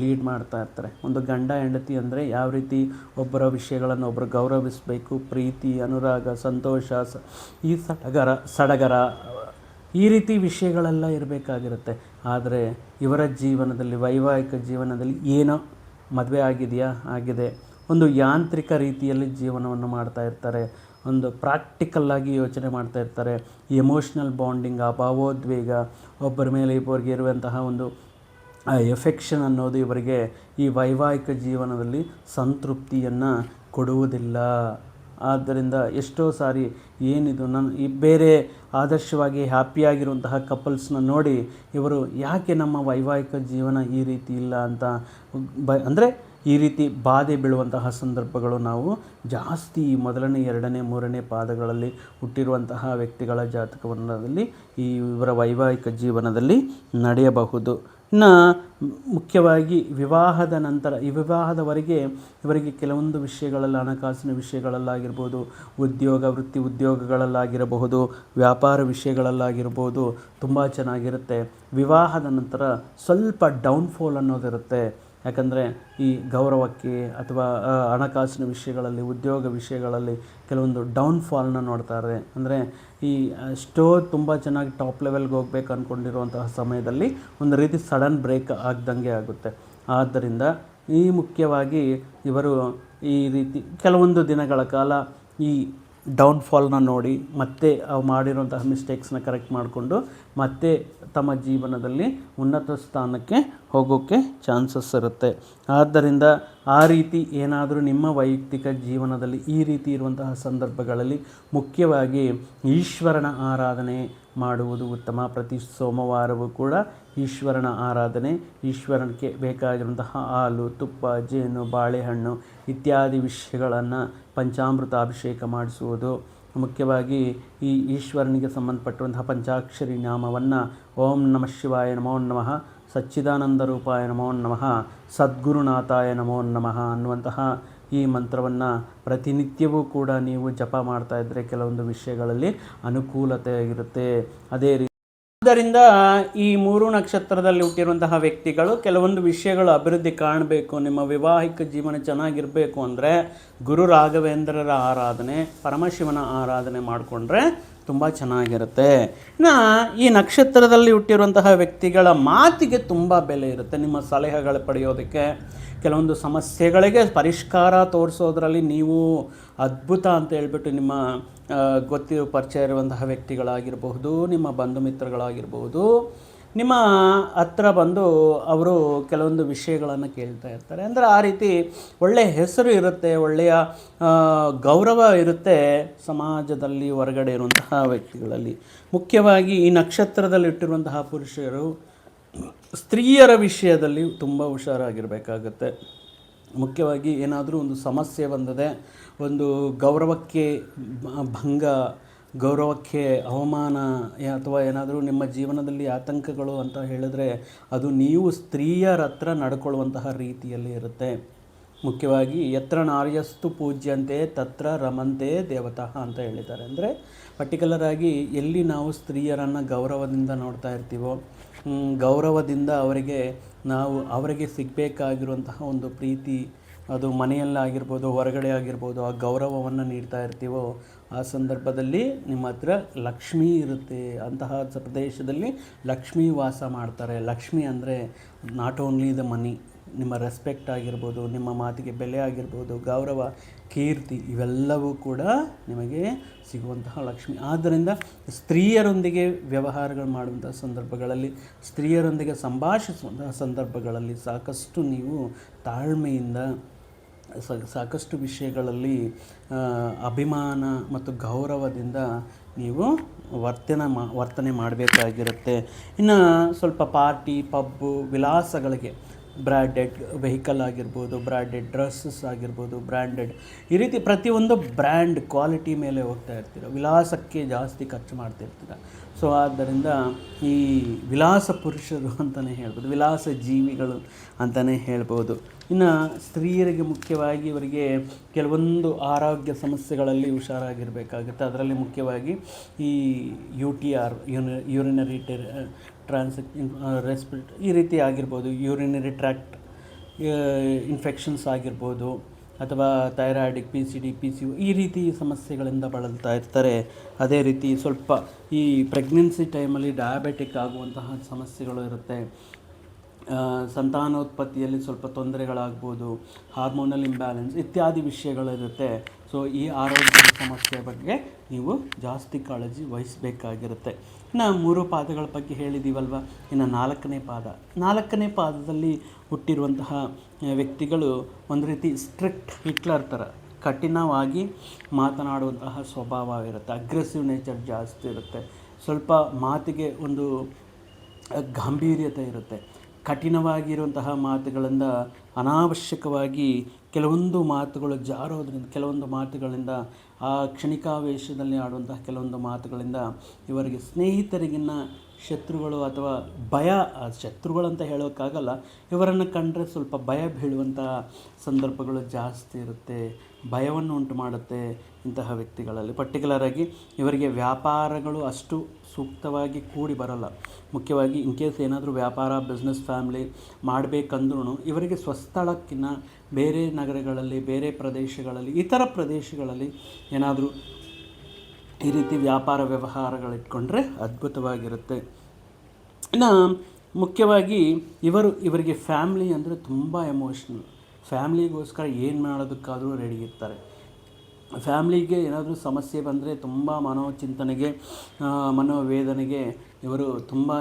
ಲೀಡ್ ಮಾಡ್ತಾ ಇರ್ತಾರೆ. ಒಂದು ಗಂಡ, ಹೆಂಡತಿ ಅಂದರೆ ಯಾವ ರೀತಿ ಒಬ್ಬರ ವಿಷಯಗಳನ್ನು ಒಬ್ಬರು ಗೌರವಿಸಬೇಕು, ಪ್ರೀತಿ, ಅನುರಾಗ, ಸಂತೋಷ ಈ ಸಡಗರ ಸಡಗರ ಈ ರೀತಿ ವಿಷಯಗಳೆಲ್ಲ ಇರಬೇಕಾಗಿರುತ್ತೆ. ಆದರೆ ಇವರ ಜೀವನದಲ್ಲಿ, ವೈವಾಹಿಕ ಜೀವನದಲ್ಲಿ ಏನೋ ಮದುವೆ ಆಗಿದೆಯಾ? ಆಗಿದೆ. ಒಂದು ಯಾಂತ್ರಿಕ ರೀತಿಯಲ್ಲಿ ಜೀವನವನ್ನು ಮಾಡ್ತಾ ಇರ್ತಾರೆ. ಒಂದು ಪ್ರಾಕ್ಟಿಕಲ್ಲಾಗಿ ಯೋಚನೆ ಮಾಡ್ತಾ ಇರ್ತಾರೆ. ಎಮೋಷ್ನಲ್ ಬಾಂಡಿಂಗ್ ಆ ಭಾವೋದ್ವೇಗ ಒಬ್ಬರ ಮೇಲೆ ಇಬ್ಬರಿಗೆ ಇರುವಂತಹ ಒಂದು ಎಫೆಕ್ಷನ್ ಅನ್ನೋದು ಇವರಿಗೆ ಈ ವೈವಾಹಿಕ ಜೀವನದಲ್ಲಿ ಸಂತೃಪ್ತಿಯನ್ನು ಕೊಡುವುದಿಲ್ಲ. ಆದ್ದರಿಂದ ಎಷ್ಟೋ ಸಾರಿ ಏನಿದು ನನ್ನ ಈ ಬೇರೆ ಆದರ್ಶವಾಗಿ ಹ್ಯಾಪಿಯಾಗಿರುವಂತಹ ಕಪಲ್ಸ್ನ ನೋಡಿ ಇವರು ಯಾಕೆ ನಮ್ಮ ವೈವಾಹಿಕ ಜೀವನ ಈ ರೀತಿ ಇಲ್ಲ ಅಂತ ಬ ಅಂದರೆ ಈ ರೀತಿ ಬಾಧೆ ಬೀಳುವಂತಹ ಸಂದರ್ಭಗಳು ನಾವು ಜಾಸ್ತಿ ಮೊದಲನೇ ಎರಡನೇ ಮೂರನೇ ಪಾದಗಳಲ್ಲಿ ಹುಟ್ಟಿರುವಂತಹ ವ್ಯಕ್ತಿಗಳ ಜಾತಕವನ್ನದಲ್ಲಿ ಈ ಇವರ ವೈವಾಹಿಕ ಜೀವನದಲ್ಲಿ ನಡೆಯಬಹುದು. ಇನ್ನು ಮುಖ್ಯವಾಗಿ ವಿವಾಹದ ನಂತರ, ಈ ವಿವಾಹದವರೆಗೆ ಇವರಿಗೆ ಕೆಲವೊಂದು ವಿಷಯಗಳಲ್ಲಿ, ಹಣಕಾಸಿನ ವಿಷಯಗಳಲ್ಲಾಗಿರ್ಬೋದು, ಉದ್ಯೋಗ, ವೃತ್ತಿ ಉದ್ಯೋಗಗಳಲ್ಲಾಗಿರಬಹುದು, ವ್ಯಾಪಾರ ವಿಷಯಗಳಲ್ಲಾಗಿರ್ಬೋದು, ತುಂಬ ಚೆನ್ನಾಗಿರುತ್ತೆ. ವಿವಾಹದ ನಂತರ ಸ್ವಲ್ಪ ಡೌನ್ಫಾಲ್ ಅನ್ನೋದಿರುತ್ತೆ. ಯಾಕಂದರೆ ಈ ಗೌರವಕ್ಕೆ ಅಥವಾ ಹಣಕಾಸಿನ ವಿಷಯಗಳಲ್ಲಿ, ಉದ್ಯೋಗ ವಿಷಯಗಳಲ್ಲಿ ಕೆಲವೊಂದು ಡೌನ್ಫಾಲ್ನ ನೋಡ್ತಾರೆ ಅಂದರೆ ಈ ಎಷ್ಟೋ ತುಂಬ ಚೆನ್ನಾಗಿ ಟಾಪ್ ಲೆವೆಲ್ಗೆ ಹೋಗ್ಬೇಕು ಅಂದ್ಕೊಂಡಿರುವಂತಹ ಸಮಯದಲ್ಲಿ ಒಂದು ರೀತಿ ಸಡನ್ ಬ್ರೇಕ್ ಆಗ್ದಂಗೆ ಆಗುತ್ತೆ. ಆದ್ದರಿಂದ ಈ ಮುಖ್ಯವಾಗಿ ಇವರು ಈ ರೀತಿ ಕೆಲವೊಂದು ದಿನಗಳ ಕಾಲ ಈ ಡೌನ್ಫಾಲ್ನ ನೋಡಿ ಮತ್ತೆ ಅವು ಮಾಡಿರುವಂತಹ ಮಿಸ್ಟೇಕ್ಸ್ನ ಕರೆಕ್ಟ್ ಮಾಡಿಕೊಂಡು ಮತ್ತೆ ತಮ್ಮ ಜೀವನದಲ್ಲಿ ಉನ್ನತ ಸ್ಥಾನಕ್ಕೆ ಹೋಗೋಕ್ಕೆ ಚಾನ್ಸಸ್ ಇರುತ್ತೆ. ಆದ್ದರಿಂದ ಆ ರೀತಿ ಏನಾದರೂ ನಿಮ್ಮ ವೈಯಕ್ತಿಕ ಜೀವನದಲ್ಲಿ ಈ ರೀತಿ ಇರುವಂತಹ ಸಂದರ್ಭಗಳಲ್ಲಿ ಮುಖ್ಯವಾಗಿ ಈಶ್ವರನ ಆರಾಧನೆ ಮಾಡುವುದು ಉತ್ತಮ. ಪ್ರತಿ ಸೋಮವಾರವೂ ಕೂಡ ಈಶ್ವರನ ಆರಾಧನೆ, ಈಶ್ವರನಿಗೆ ಬೇಕಾಗಿರುವಂತಹ ಹಾಲು, ತುಪ್ಪ, ಜೇನು, ಬಾಳೆಹಣ್ಣು ಇತ್ಯಾದಿ ವಿಷಯಗಳನ್ನು ಪಂಚಾಮೃತ ಅಭಿಷೇಕ ಮಾಡಿಸುವುದು. ಮುಖ್ಯವಾಗಿ ಈ ಈಶ್ವರನಿಗೆ ಸಂಬಂಧಪಟ್ಟಂತಹ ಪಂಚಾಕ್ಷರಿ ನಾಮವನ್ನು ಓಂ ನಮಃ ಶಿವಾಯ ನಮೋ ನಮಃ, ಸಚ್ಚಿದಾನಂದ ರೂಪಾಯ ನಮೋ ನಮಃ, ಸದ್ಗುರುನಾಥಾಯ ನಮೋ ನಮಃ ಅನ್ನುವಂತಹ ಈ ಮಂತ್ರವನ್ನು ಪ್ರತಿನಿತ್ಯವೂ ಕೂಡ ನೀವು ಜಪ ಮಾಡ್ತಾ ಇದ್ದರೆ ಕೆಲವೊಂದು ವಿಷಯಗಳಲ್ಲಿ ಅನುಕೂಲತೆ ಇರುತ್ತೆ. ಅದೇ ರೀತಿ ಆದ್ದರಿಂದ ಈ ಮೂರು ನಕ್ಷತ್ರದಲ್ಲಿ ಹುಟ್ಟಿರುವಂತಹ ವ್ಯಕ್ತಿಗಳು ಕೆಲವೊಂದು ವಿಷಯಗಳು ಅಭಿವೃದ್ಧಿ ಕಾಣಬೇಕು, ನಿಮ್ಮ ವಿವಾಹಿಕ ಜೀವನ ಚೆನ್ನಾಗಿರಬೇಕು ಅಂದರೆ ಗುರು ರಾಘವೇಂದ್ರರ ಆರಾಧನೆ, ಪರಮಶಿವನ ಆರಾಧನೆ ಮಾಡಿಕೊಂಡ್ರೆ ತುಂಬ ಚೆನ್ನಾಗಿರುತ್ತೆ. ಇನ್ನು ಈ ನಕ್ಷತ್ರದಲ್ಲಿ ಹುಟ್ಟಿರುವಂತಹ ವ್ಯಕ್ತಿಗಳ ಮಾತಿಗೆ ತುಂಬ ಬೆಲೆ ಇರುತ್ತೆ. ನಿಮ್ಮ ಸಲಹೆಗಳು ಪಡೆಯೋದಕ್ಕೆ, ಕೆಲವೊಂದು ಸಮಸ್ಯೆಗಳಿಗೆ ಪರಿಷ್ಕಾರ ತೋರಿಸೋದ್ರಲ್ಲಿ ನೀವು ಅದ್ಭುತ ಅಂತ ಹೇಳ್ಬಿಟ್ಟು ನಿಮ್ಮ ಗೊತ್ತಿರೋ ಪರಿಚಯ ಇರುವಂತಹ ವ್ಯಕ್ತಿಗಳಾಗಿರಬಹುದು, ನಿಮ್ಮ ಬಂಧು ಮಿತ್ರಗಳಾಗಿರಬಹುದು, ನಿಮ್ಮ ಹತ್ರ ಬಂದು ಅವರು ಕೆಲವೊಂದು ವಿಷಯಗಳನ್ನು ಕೇಳ್ತಾ ಇರ್ತಾರೆ. ಅಂದರೆ ಆ ರೀತಿ ಒಳ್ಳೆಯ ಹೆಸರು ಇರುತ್ತೆ, ಒಳ್ಳೆಯ ಗೌರವ ಇರುತ್ತೆ ಸಮಾಜದಲ್ಲಿ ಹೊರಗಡೆ ಇರುವಂತಹ ವ್ಯಕ್ತಿಗಳಲ್ಲಿ. ಮುಖ್ಯವಾಗಿ ಈ ನಕ್ಷತ್ರದಲ್ಲಿ ಇಟ್ಟಿರುವಂತಹ ಪುರುಷರು ಸ್ತ್ರೀಯರ ವಿಷಯದಲ್ಲಿ ತುಂಬ ಹುಷಾರಾಗಿರಬೇಕಾಗತ್ತೆ. ಮುಖ್ಯವಾಗಿ ಏನಾದರೂ ಒಂದು ಸಮಸ್ಯೆ ಬಂದದೆ ಒಂದು ಗೌರವಕ್ಕೆ ಭಂಗ, ಗೌರವಕ್ಕೆ ಅವಮಾನ ಅಥವಾ ಏನಾದರೂ ನಿಮ್ಮ ಜೀವನದಲ್ಲಿ ಆತಂಕಗಳು ಅಂತ ಹೇಳಿದ್ರೆ ಅದು ನೀವು ಸ್ತ್ರೀಯರ ಹತ್ರ ನಡ್ಕೊಳ್ಳುವಂತಹ ರೀತಿಯಲ್ಲಿ ಇರುತ್ತೆ. ಮುಖ್ಯವಾಗಿ ಎತ್ರ ನಾರ್ಯಸ್ತು ಪೂಜ್ಯಂತೆ ತತ್ರ ರಮಂತೆ ದೇವತಃ ಅಂತ ಹೇಳಿದ್ದಾರೆ. ಅಂದರೆ ಪರ್ಟಿಕ್ಯುಲರ್ ಆಗಿ ಎಲ್ಲಿ ನಾವು ಸ್ತ್ರೀಯರನ್ನು ಗೌರವದಿಂದ ನೋಡ್ತಾ ಇರ್ತೀವೋ ಗೌರವದಿಂದ ಅವರಿಗೆ ನಾವು, ಅವರಿಗೆ ಸಿಗಬೇಕಾಗಿರುವಂತಹ ಒಂದು ಪ್ರೀತಿ ಅದು ಮನೆಯಲ್ಲಾಗಿರ್ಬೋದು, ಹೊರಗಡೆ ಆಗಿರ್ಬೋದು, ಆ ಗೌರವವನ್ನು ನೀಡ್ತಾ ಇರ್ತೀವೋ, ಆ ಸಂದರ್ಭದಲ್ಲಿ ನಿಮ್ಮ ಹತ್ರ ಲಕ್ಷ್ಮಿ ಇರುತ್ತೆ. ಅಂತಹ ಪ್ರದೇಶದಲ್ಲಿ ಲಕ್ಷ್ಮೀ ವಾಸ ಮಾಡ್ತಾರೆ. ಲಕ್ಷ್ಮಿ ಅಂದರೆ ನಾಟ್ ಓನ್ಲಿ ದ ಮನಿ ನಿಮ್ಮ ರೆಸ್ಪೆಕ್ಟ್ ಆಗಿರ್ಬೋದು, ನಿಮ್ಮ ಮಾತಿಗೆ ಬೆಲೆ ಆಗಿರ್ಬೋದು, ಗೌರವ, ಕೀರ್ತಿ, ಇವೆಲ್ಲವೂ ಕೂಡ ನಿಮಗೆ ಸಿಗುವಂತಹ ಲಕ್ಷ್ಮಿ. ಆದ್ದರಿಂದ ಸ್ತ್ರೀಯರೊಂದಿಗೆ ವ್ಯವಹಾರಗಳು ಮಾಡುವಂಥ ಸಂದರ್ಭಗಳಲ್ಲಿ, ಸ್ತ್ರೀಯರೊಂದಿಗೆ ಸಂಭಾಷಿಸುವಂತಹ ಸಂದರ್ಭಗಳಲ್ಲಿ ಸಾಕಷ್ಟು ನೀವು ತಾಳ್ಮೆಯಿಂದ ಸಾಕಷ್ಟು ವಿಷಯಗಳಲ್ಲಿ ಅಭಿಮಾನ ಮತ್ತು ಗೌರವದಿಂದ ನೀವು ವರ್ತನೆ ಮಾ, ವರ್ತನೆ ಮಾಡಬೇಕಾಗಿರುತ್ತೆ. ಇನ್ನು ಸ್ವಲ್ಪ ಪಾರ್ಟಿ, ಪಬ್ಬು ವಿಲಾಸಗಳಿಗೆ ಬ್ರ್ಯಾಂಡೆಡ್ ವೆಹಿಕಲ್ ಆಗಿರ್ಬೋದು ಬ್ರ್ಯಾಂಡೆಡ್ ಡ್ರೆಸ್ಸಸ್ ಆಗಿರ್ಬೋದು ಬ್ರ್ಯಾಂಡೆಡ್ ಈ ರೀತಿ ಪ್ರತಿಯೊಂದು ಬ್ರ್ಯಾಂಡ್ ಕ್ವಾಲಿಟಿ ಮೇಲೆ ಹೋಗ್ತಾ ಇರ್ತೀರ. ವಿಲಾಸಕ್ಕೆ ಜಾಸ್ತಿ ಖರ್ಚು ಮಾಡ್ತಿರ್ತೀರ ಸೊ, ಆದ್ದರಿಂದ ಈ ವಿಲಾಸ ಪುರುಷರು [laughs] ಅಂತಲೇ ಹೇಳ್ಬೋದು ವಿಲಾಸ ಜೀವಿಗಳು ಅಂತಲೇ ಹೇಳ್ಬೋದು. ಇನ್ನು ಸ್ತ್ರೀಯರಿಗೆ ಮುಖ್ಯವಾಗಿ ಇವರಿಗೆ ಕೆಲವೊಂದು ಆರೋಗ್ಯ ಸಮಸ್ಯೆಗಳಲ್ಲಿ ಹುಷಾರಾಗಿರಬೇಕಾಗುತ್ತೆ. ಅದರಲ್ಲಿ ಮುಖ್ಯವಾಗಿ ಈ ಯು ಟಿ ಆರ್ ಯೂನ, ಯೂರಿನರಿ ಟೆರ್ ಟ್ರಾನ್ಸ್ ರೆಸ್ಪಿಟ್ ಈ ರೀತಿ ಆಗಿರ್ಬೋದು. ಯೂರಿನರಿ ಟ್ರ್ಯಾಕ್ಟ್ ಇನ್ಫೆಕ್ಷನ್ಸ್ ಆಗಿರ್ಬೋದು. ಅಥವಾ thyroidic, P C D, P C ಈ ರೀತಿ ಸಮಸ್ಯೆಗಳಿಂದ ಬಳಲ್ತಾ ಇರ್ತಾರೆ. ಅದೇ ರೀತಿ ಸ್ವಲ್ಪ ಈ ಪ್ರೆಗ್ನೆನ್ಸಿ ಟೈಮಲ್ಲಿ ಡಯಾಬೆಟಿಕ್ ಆಗುವಂತಹ ಸಮಸ್ಯೆಗಳು ಇರುತ್ತೆ. ಸಂತಾನೋತ್ಪತ್ತಿಯಲ್ಲಿ ಸ್ವಲ್ಪ ತೊಂದರೆಗಳಾಗ್ಬೋದು ಹಾರ್ಮೋನಲ್ ಇಂಬ್ಯಾಲೆನ್ಸ್ ಇತ್ಯಾದಿ ವಿಷಯಗಳಿರುತ್ತೆ. ಸೊ ಈ ಆರೋಗ್ಯದ ಸಮಸ್ಯೆ ಬಗ್ಗೆ ನೀವು ಜಾಸ್ತಿ ಕಾಳಜಿ ವಹಿಸಬೇಕಾಗಿರುತ್ತೆ. ಇನ್ನು ಮೂರು ಪಾದಗಳ ಬಗ್ಗೆ ಹೇಳಿದ್ದೀವಲ್ವ ಇನ್ನು ನಾಲ್ಕನೇ ಪಾದ. ನಾಲ್ಕನೇ ಪಾದದಲ್ಲಿ ಹುಟ್ಟಿರುವಂತಹ ವ್ಯಕ್ತಿಗಳು ಒಂದು ರೀತಿ ಸ್ಟ್ರಿಕ್ಟ್ ಹಿಟ್ಲರ್ ಥರ ಕಠಿಣವಾಗಿ ಮಾತನಾಡುವಂತಹ ಸ್ವಭಾವ ಇರುತ್ತೆ ಅಗ್ರೆಸಿವ್ ನೇಚರ್ ಜಾಸ್ತಿ ಇರುತ್ತೆ. ಸ್ವಲ್ಪ ಮಾತಿಗೆ ಒಂದು ಗಾಂಭೀರ್ಯತೆ ಇರುತ್ತೆ. ಕಠಿಣವಾಗಿರುವಂತಹ ಮಾತುಗಳಿಂದ ಅನಾವಶ್ಯಕವಾಗಿ ಕೆಲವೊಂದು ಮಾತುಗಳು ಜಾರೋದ್ರಿಂದ, ಕೆಲವೊಂದು ಮಾತುಗಳಿಂದ, ಆ ಕ್ಷಣಿಕಾವೇಶದಲ್ಲಿ ಆಡುವಂತಹ ಕೆಲವೊಂದು ಮಾತುಗಳಿಂದ ಇವರಿಗೆ ಸ್ನೇಹಿತರಿಗಿನ್ನ ಶತ್ರುಗಳು ಅಥವಾ ಭಯ, ಶತ್ರುಗಳಂತ ಹೇಳೋಕ್ಕಾಗಲ್ಲ, ಇವರನ್ನು ಕಂಡರೆ ಸ್ವಲ್ಪ ಭಯ ಬೀಳುವಂತಹ ಸಂದರ್ಭಗಳು ಜಾಸ್ತಿ ಇರುತ್ತೆ ಭಯವನ್ನು ಉಂಟು ಮಾಡುತ್ತೆ ಇಂತಹ ವ್ಯಕ್ತಿಗಳಲ್ಲಿ. ಪರ್ಟಿಕ್ಯುಲರಾಗಿ ಇವರಿಗೆ ವ್ಯಾಪಾರಗಳು ಅಷ್ಟು ಸೂಕ್ತವಾಗಿ ಕೂಡಿ ಬರಲ್ಲ. ಮುಖ್ಯವಾಗಿ ಇನ್ ಕೇಸ್ ಏನಾದರೂ ವ್ಯಾಪಾರ ಬಿಸ್ನೆಸ್ ಫ್ಯಾಮಿಲಿ ಮಾಡಬೇಕಂದ್ರೂ ಇವರಿಗೆ ಸ್ವಸ್ಥಳಕ್ಕಿಂತ ಬೇರೆ ನಗರಗಳಲ್ಲಿ, ಬೇರೆ ಪ್ರದೇಶಗಳಲ್ಲಿ, ಇತರ ಪ್ರದೇಶಗಳಲ್ಲಿ ಏನಾದರೂ ಈ ರೀತಿ ವ್ಯಾಪಾರ ವ್ಯವಹಾರಗಳಿಟ್ಕೊಂಡ್ರೆ ಅದ್ಭುತವಾಗಿರುತ್ತೆ. ಇನ್ನು ಮುಖ್ಯವಾಗಿ ಇವರು, ಇವರಿಗೆ ಫ್ಯಾಮಿಲಿ ಅಂದರೆ ತುಂಬ ಎಮೋಷ್ನಲ್ ಫ್ಯಾಮಿಲಿಗೋಸ್ಕರ ಏನು ಮಾಡೋದಕ್ಕಾದರೂ ರೆಡಿ ಇರ್ತಾರೆ. ಫ್ಯಾಮ್ಲಿಗೆ ಏನಾದರೂ ಸಮಸ್ಯೆ ಬಂದರೆ ತುಂಬ ಮನೋಚಿಂತನೆಗೆ ಮನೋವೇದನೆಗೆ ಇವರು ತುಂಬ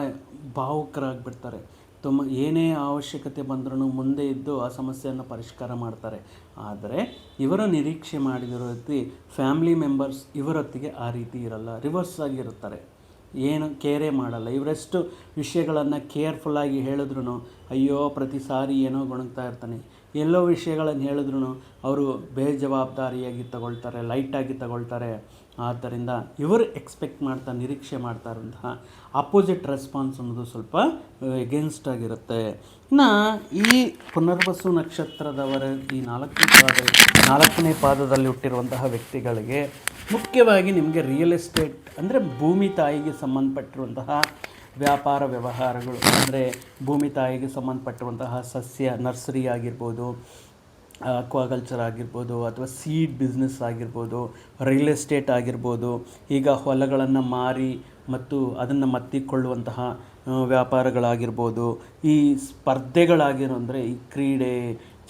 ಭಾವುಕರಾಗಿಬಿಡ್ತಾರೆ. ತುಂಬ, ಏನೇ ಅವಶ್ಯಕತೆ ಬಂದರೂ ಮುಂದೆ ಇದ್ದು ಆ ಸಮಸ್ಯೆಯನ್ನು ಪರಿಷ್ಕಾರ ಮಾಡ್ತಾರೆ. ಆದರೆ ಇವರ ನಿರೀಕ್ಷೆ ಮಾಡಿದಿರೋ ರೀತಿ ಫ್ಯಾಮ್ಲಿ ಮೆಂಬರ್ಸ್ ಇವರೊತ್ತಿಗೆ ಆ ರೀತಿ ಇರಲ್ಲ. ರಿವರ್ಸ್ ಆಗಿರುತ್ತಾರೆ. ಏನು ಕೇರೇ ಮಾಡಲ್ಲ. ಇವರೆಷ್ಟು ವಿಷಯಗಳನ್ನು ಕೇರ್ಫುಲ್ಲಾಗಿ ಹೇಳಿದ್ರು ಅಯ್ಯೋ ಪ್ರತಿ ಸಾರಿ ಏನೋ ಗೊಣಗ್ತಾ ಇರ್ತಾನೆ. ಎಲ್ಲೋ ವಿಷಯಗಳನ್ನು ಹೇಳಿದ್ರು ಅವರು ಬೇಜವಾಬ್ದಾರಿಯಾಗಿ ತಗೊಳ್ತಾರೆ, ಲೈಟಾಗಿ ತಗೊಳ್ತಾರೆ. ಆದ್ದರಿಂದ ಇವರು ಎಕ್ಸ್ಪೆಕ್ಟ್ ಮಾಡ್ತಾ, ನಿರೀಕ್ಷೆ ಮಾಡ್ತಾ ಇರುವಂತಹ ಅಪೋಸಿಟ್ ರೆಸ್ಪಾನ್ಸ್ ಅನ್ನೋದು ಸ್ವಲ್ಪ ಎಗೇನ್ಸ್ಟ್ ಆಗಿರುತ್ತೆ. ಇನ್ನು ಈ ಪುನರ್ವಸು ನಕ್ಷತ್ರದವರ ಈ ನಾಲ್ಕನೇ ಪಾದ, ನಾಲ್ಕನೇ ಪಾದದಲ್ಲಿ ಹುಟ್ಟಿರುವಂತಹ ವ್ಯಕ್ತಿಗಳಿಗೆ ಮುಖ್ಯವಾಗಿ ನಿಮಗೆ ರಿಯಲ್ ಎಸ್ಟೇಟ್ ಅಂದರೆ ಭೂಮಿ ತಾಯಿಗೆ ಸಂಬಂಧಪಟ್ಟಿರುವಂತಹ ವ್ಯಾಪಾರ ವ್ಯವಹಾರಗಳು, ಅಂದರೆ ಭೂಮಿ ತಾಯಿಗೆ ಸಂಬಂಧಪಟ್ಟಿರುವಂತಹ ಸಸ್ಯ, ನರ್ಸರಿ ಆಗಿರ್ಬೋದು ಅಕ್ವಾಕಲ್ಚರ್ ಆಗಿರ್ಬೋದು, ಅಥವಾ ಸೀಡ್ ಬಿಸ್ನೆಸ್ ಆಗಿರ್ಬೋದು, ರಿಯಲ್ ಎಸ್ಟೇಟ್ ಆಗಿರ್ಬೋದು, ಈಗ ಹೊಲಗಳನ್ನು ಮಾರಿ ಮತ್ತು ಅದನ್ನು ಮತ್ತಿಕೊಳ್ಳುವಂತಹ ವ್ಯಾಪಾರಗಳಾಗಿರ್ಬೋದು, ಈ ಸ್ಪರ್ಧೆಗಳಾಗಿರೋ ಅಂದರೆ ಈ ಕ್ರೀಡೆ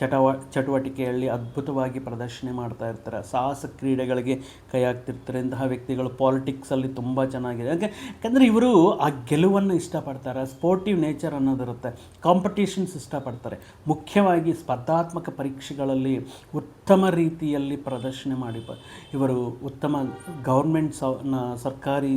ಚಟವ, ಚಟುವಟಿಕೆಯಲ್ಲಿ ಅದ್ಭುತವಾಗಿ ಪ್ರದರ್ಶನ ಮಾಡ್ತಾ ಇರ್ತಾರೆ. ಸಾಹಸ ಕ್ರೀಡೆಗಳಿಗೆ ಕೈ ಹಾಕ್ತಿರ್ತಾರೆ. ಇಂತಹ ವ್ಯಕ್ತಿಗಳು ಪಾಲಿಟಿಕ್ಸಲ್ಲಿ ತುಂಬ ಚೆನ್ನಾಗಿದೆ. ಯಾಕೆ, ಯಾಕಂದರೆ ಇವರು ಆ ಗೆಲುವನ್ನು ಇಷ್ಟಪಡ್ತಾರೆ. ಸ್ಪೋರ್ಟಿವ್ ನೇಚರ್ ಅನ್ನೋದಿರುತ್ತೆ ಕಾಂಪಿಟೇಷನ್ಸ್ ಇಷ್ಟಪಡ್ತಾರೆ. ಮುಖ್ಯವಾಗಿ ಸ್ಪರ್ಧಾತ್ಮಕ ಪರೀಕ್ಷೆಗಳಲ್ಲಿ ಉತ್ತಮ ರೀತಿಯಲ್ಲಿ ಪ್ರದರ್ಶನ ಮಾಡಿ ಇವರು ಉತ್ತಮ ಗೌರ್ಮೆಂಟ್ ಸರ್ಕಾರಿ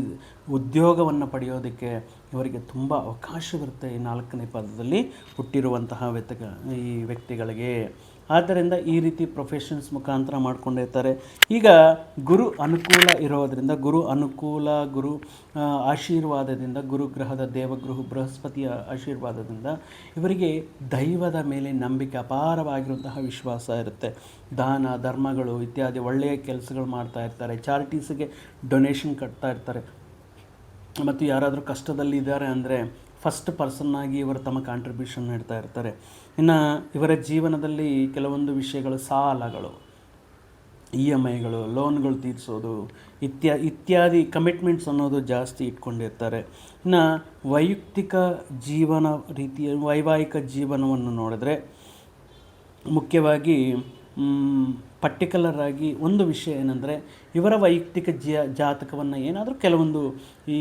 ಉದ್ಯೋಗವನ್ನು ಪಡೆಯೋದಕ್ಕೆ ಇವರಿಗೆ ತುಂಬ ಅವಕಾಶವಿರುತ್ತೆ ಈ ನಾಲ್ಕನೇ ಪದದಲ್ಲಿ ಹುಟ್ಟಿರುವಂತಹ ವ್ಯಕ್ತಿಗ ಈ ವ್ಯಕ್ತಿಗಳಿಗೆ. ಆದ್ದರಿಂದ ಈ ರೀತಿ ಪ್ರೊಫೆಷನ್ಸ್ ಮುಖಾಂತರ ಮಾಡ್ಕೊಂಡಿರ್ತಾರೆ ಈಗ ಗುರು ಅನುಕೂಲ ಇರೋದರಿಂದ, ಗುರು ಅನುಕೂಲ, ಗುರು ಆಶೀರ್ವಾದದಿಂದ ಗುರುಗ್ರಹದ ದೇವಗೃಹ, ಬೃಹಸ್ಪತಿಯ ಆಶೀರ್ವಾದದಿಂದ ಇವರಿಗೆ ದೈವದ ಮೇಲೆ ನಂಬಿಕೆ ಅಪಾರವಾಗಿರುವಂತಹ ವಿಶ್ವಾಸ ಇರುತ್ತೆ. ದಾನ, ಧರ್ಮಗಳು ಇತ್ಯಾದಿ ಒಳ್ಳೆಯ ಕೆಲಸಗಳು ಮಾಡ್ತಾ ಇರ್ತಾರೆ. ಚಾರಿಟೀಸ್ಗೆ ಡೊನೇಷನ್ ಕಟ್ತಾ ಇರ್ತಾರೆ. ಮತ್ತು ಯಾರಾದರೂ ಕಷ್ಟದಲ್ಲಿದ್ದಾರೆ ಅಂದರೆ ಫಸ್ಟ್ ಪರ್ಸನ್ನಾಗಿ ಇವರು ತಮ್ಮ ಕಾಂಟ್ರಿಬ್ಯೂಷನ್ ನೀಡ್ತಾ ಇರ್ತಾರೆ. ಇನ್ನು ಇವರ ಜೀವನದಲ್ಲಿ ಕೆಲವೊಂದು ವಿಷಯಗಳು ಸಾಲಗಳು ಇ ಎಂ ಐಗಳು ಲೋನ್ಗಳು ತೀರಿಸೋದು, ಇತ್ಯಾ, ಇತ್ಯಾದಿ ಕಮಿಟ್ಮೆಂಟ್ಸ್ ಅನ್ನೋದು ಜಾಸ್ತಿ ಇಟ್ಕೊಂಡಿರ್ತಾರೆ. ಇನ್ನು ವೈಯಕ್ತಿಕ ಜೀವನ ರೀತಿಯ ವೈವಾಹಿಕ ಜೀವನವನ್ನು ನೋಡಿದ್ರೆ ಮುಖ್ಯವಾಗಿ ಪರ್ಟಿಕ್ಯುಲರ್ ಆಗಿ ಒಂದು ವಿಷಯ ಏನಂದರೆ, ಇವರ ವೈಯಕ್ತಿಕ ಜ, ಜಾತಕವನ್ನು ಏನಾದರೂ ಕೆಲವೊಂದು ಈ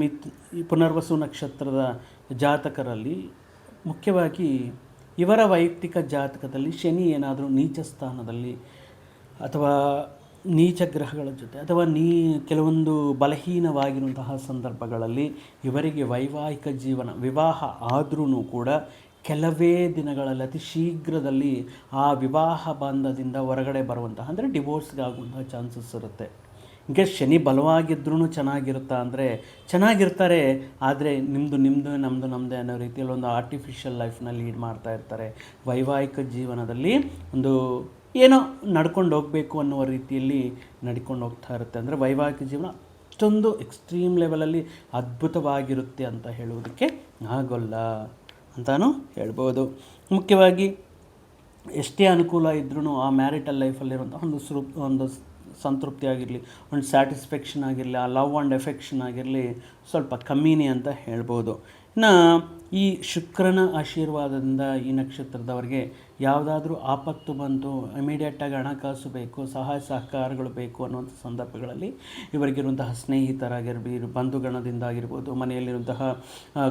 ಮಿತ್ ಈ ಪುನರ್ವಸು ನಕ್ಷತ್ರದ ಜಾತಕರಲ್ಲಿ, ಮುಖ್ಯವಾಗಿ ಇವರ ವೈಯಕ್ತಿಕ ಜಾತಕದಲ್ಲಿ ಶನಿ ಏನಾದರೂ ನೀಚ ಸ್ಥಾನದಲ್ಲಿ ಅಥವಾ ನೀಚ ಗ್ರಹಗಳ ಜೊತೆ ಅಥವಾ ನೀ, ಕೆಲವೊಂದು ಬಲಹೀನವಾಗಿರುವಂತಹ ಸಂದರ್ಭಗಳಲ್ಲಿ ಇವರಿಗೆ ವೈವಾಹಿಕ ಜೀವನ, ವಿವಾಹ ಆದ್ರೂ ಕೂಡ ಕೆಲವೇ ದಿನಗಳಲ್ಲಿ, ಅತಿ ಶೀಘ್ರದಲ್ಲಿ ಆ ವಿವಾಹ ಬಂಧದಿಂದ ಹೊರಗಡೆ ಬರುವಂತಹ, ಅಂದರೆ ಡಿವೋರ್ಸ್ಗೆ ಆಗುವಂತಹ ಚಾನ್ಸಸ್ ಇರುತ್ತೆ. ಹೀಗೆ ಶನಿ ಬಲವಾಗಿದ್ರೂ ಚೆನ್ನಾಗಿರುತ್ತಾ ಅಂದರೆ, ಚೆನ್ನಾಗಿರ್ತಾರೆ, ಆದರೆ ನಿಮ್ಮದು ನಿಮ್ಮದು ನಮ್ಮದು ನಮ್ಮದೇ ಅನ್ನೋ ರೀತಿಯಲ್ಲಿ ಒಂದು ಆರ್ಟಿಫಿಷಿಯಲ್ ಲೈಫ್ನ ಲೀಡ್ ಮಾಡ್ತಾ ಇರ್ತಾರೆ. ವೈವಾಹಿಕ ಜೀವನದಲ್ಲಿ ಒಂದು ಏನೋ ನಡ್ಕೊಂಡು ಹೋಗಬೇಕು ಅನ್ನುವ ರೀತಿಯಲ್ಲಿ ನಡ್ಕೊಂಡು ಹೋಗ್ತಾ ಇರುತ್ತೆ. ಅಂದರೆ ವೈವಾಹಿಕ ಜೀವನ ಅಷ್ಟೊಂದು ಎಕ್ಸ್ಟ್ರೀಮ್ ಲೆವೆಲಲ್ಲಿ ಅದ್ಭುತವಾಗಿರುತ್ತೆ ಅಂತ ಹೇಳುವುದಕ್ಕೆ ಆಗೋಲ್ಲ. ಅಂತಾನು ಹೇಳ್ಬೋದು. ಮುಖ್ಯವಾಗಿ ಎಷ್ಟೇ ಅನುಕೂಲ ಇದ್ರೂ ಆ ಮ್ಯಾರಿಟಲ್ ಲೈಫಲ್ಲಿರುವಂಥ ಒಂದು ಸೃ ಒಂದು ಸಂತೃಪ್ತಿ ಆಗಿರಲಿ, ಒಂದು ಸ್ಯಾಟಿಸ್ಫ್ಯಾಕ್ಷನ್ ಆಗಿರಲಿ, ಆ ಲವ್ ಆ್ಯಂಡ್ ಎಫೆಕ್ಷನ್ ಆಗಿರಲಿ ಸ್ವಲ್ಪ ಕಮ್ಮಿನೇ ಅಂತ ಹೇಳ್ಬೋದು. ಇನ್ನು ಈ ಶುಕ್ರನ ಆಶೀರ್ವಾದದಿಂದ ಈ ನಕ್ಷತ್ರದವರಿಗೆ ಯಾವುದಾದ್ರೂ ಆಪತ್ತು ಬಂತು ಇಮಿಡಿಯೇಟಾಗಿ ಹಣಕಾಸು ಬೇಕು, ಸಹಾಯ ಸಹಕಾರಗಳು ಬೇಕು ಅನ್ನುವಂಥ ಸಂದರ್ಭಗಳಲ್ಲಿ ಇವರಿಗಿರುವಂತಹ ಸ್ನೇಹಿತರಾಗಿರ್ಬಿ ಬಂಧುಗಣದಿಂದ ಆಗಿರ್ಬೋದು ಮನೆಯಲ್ಲಿರುವಂತಹ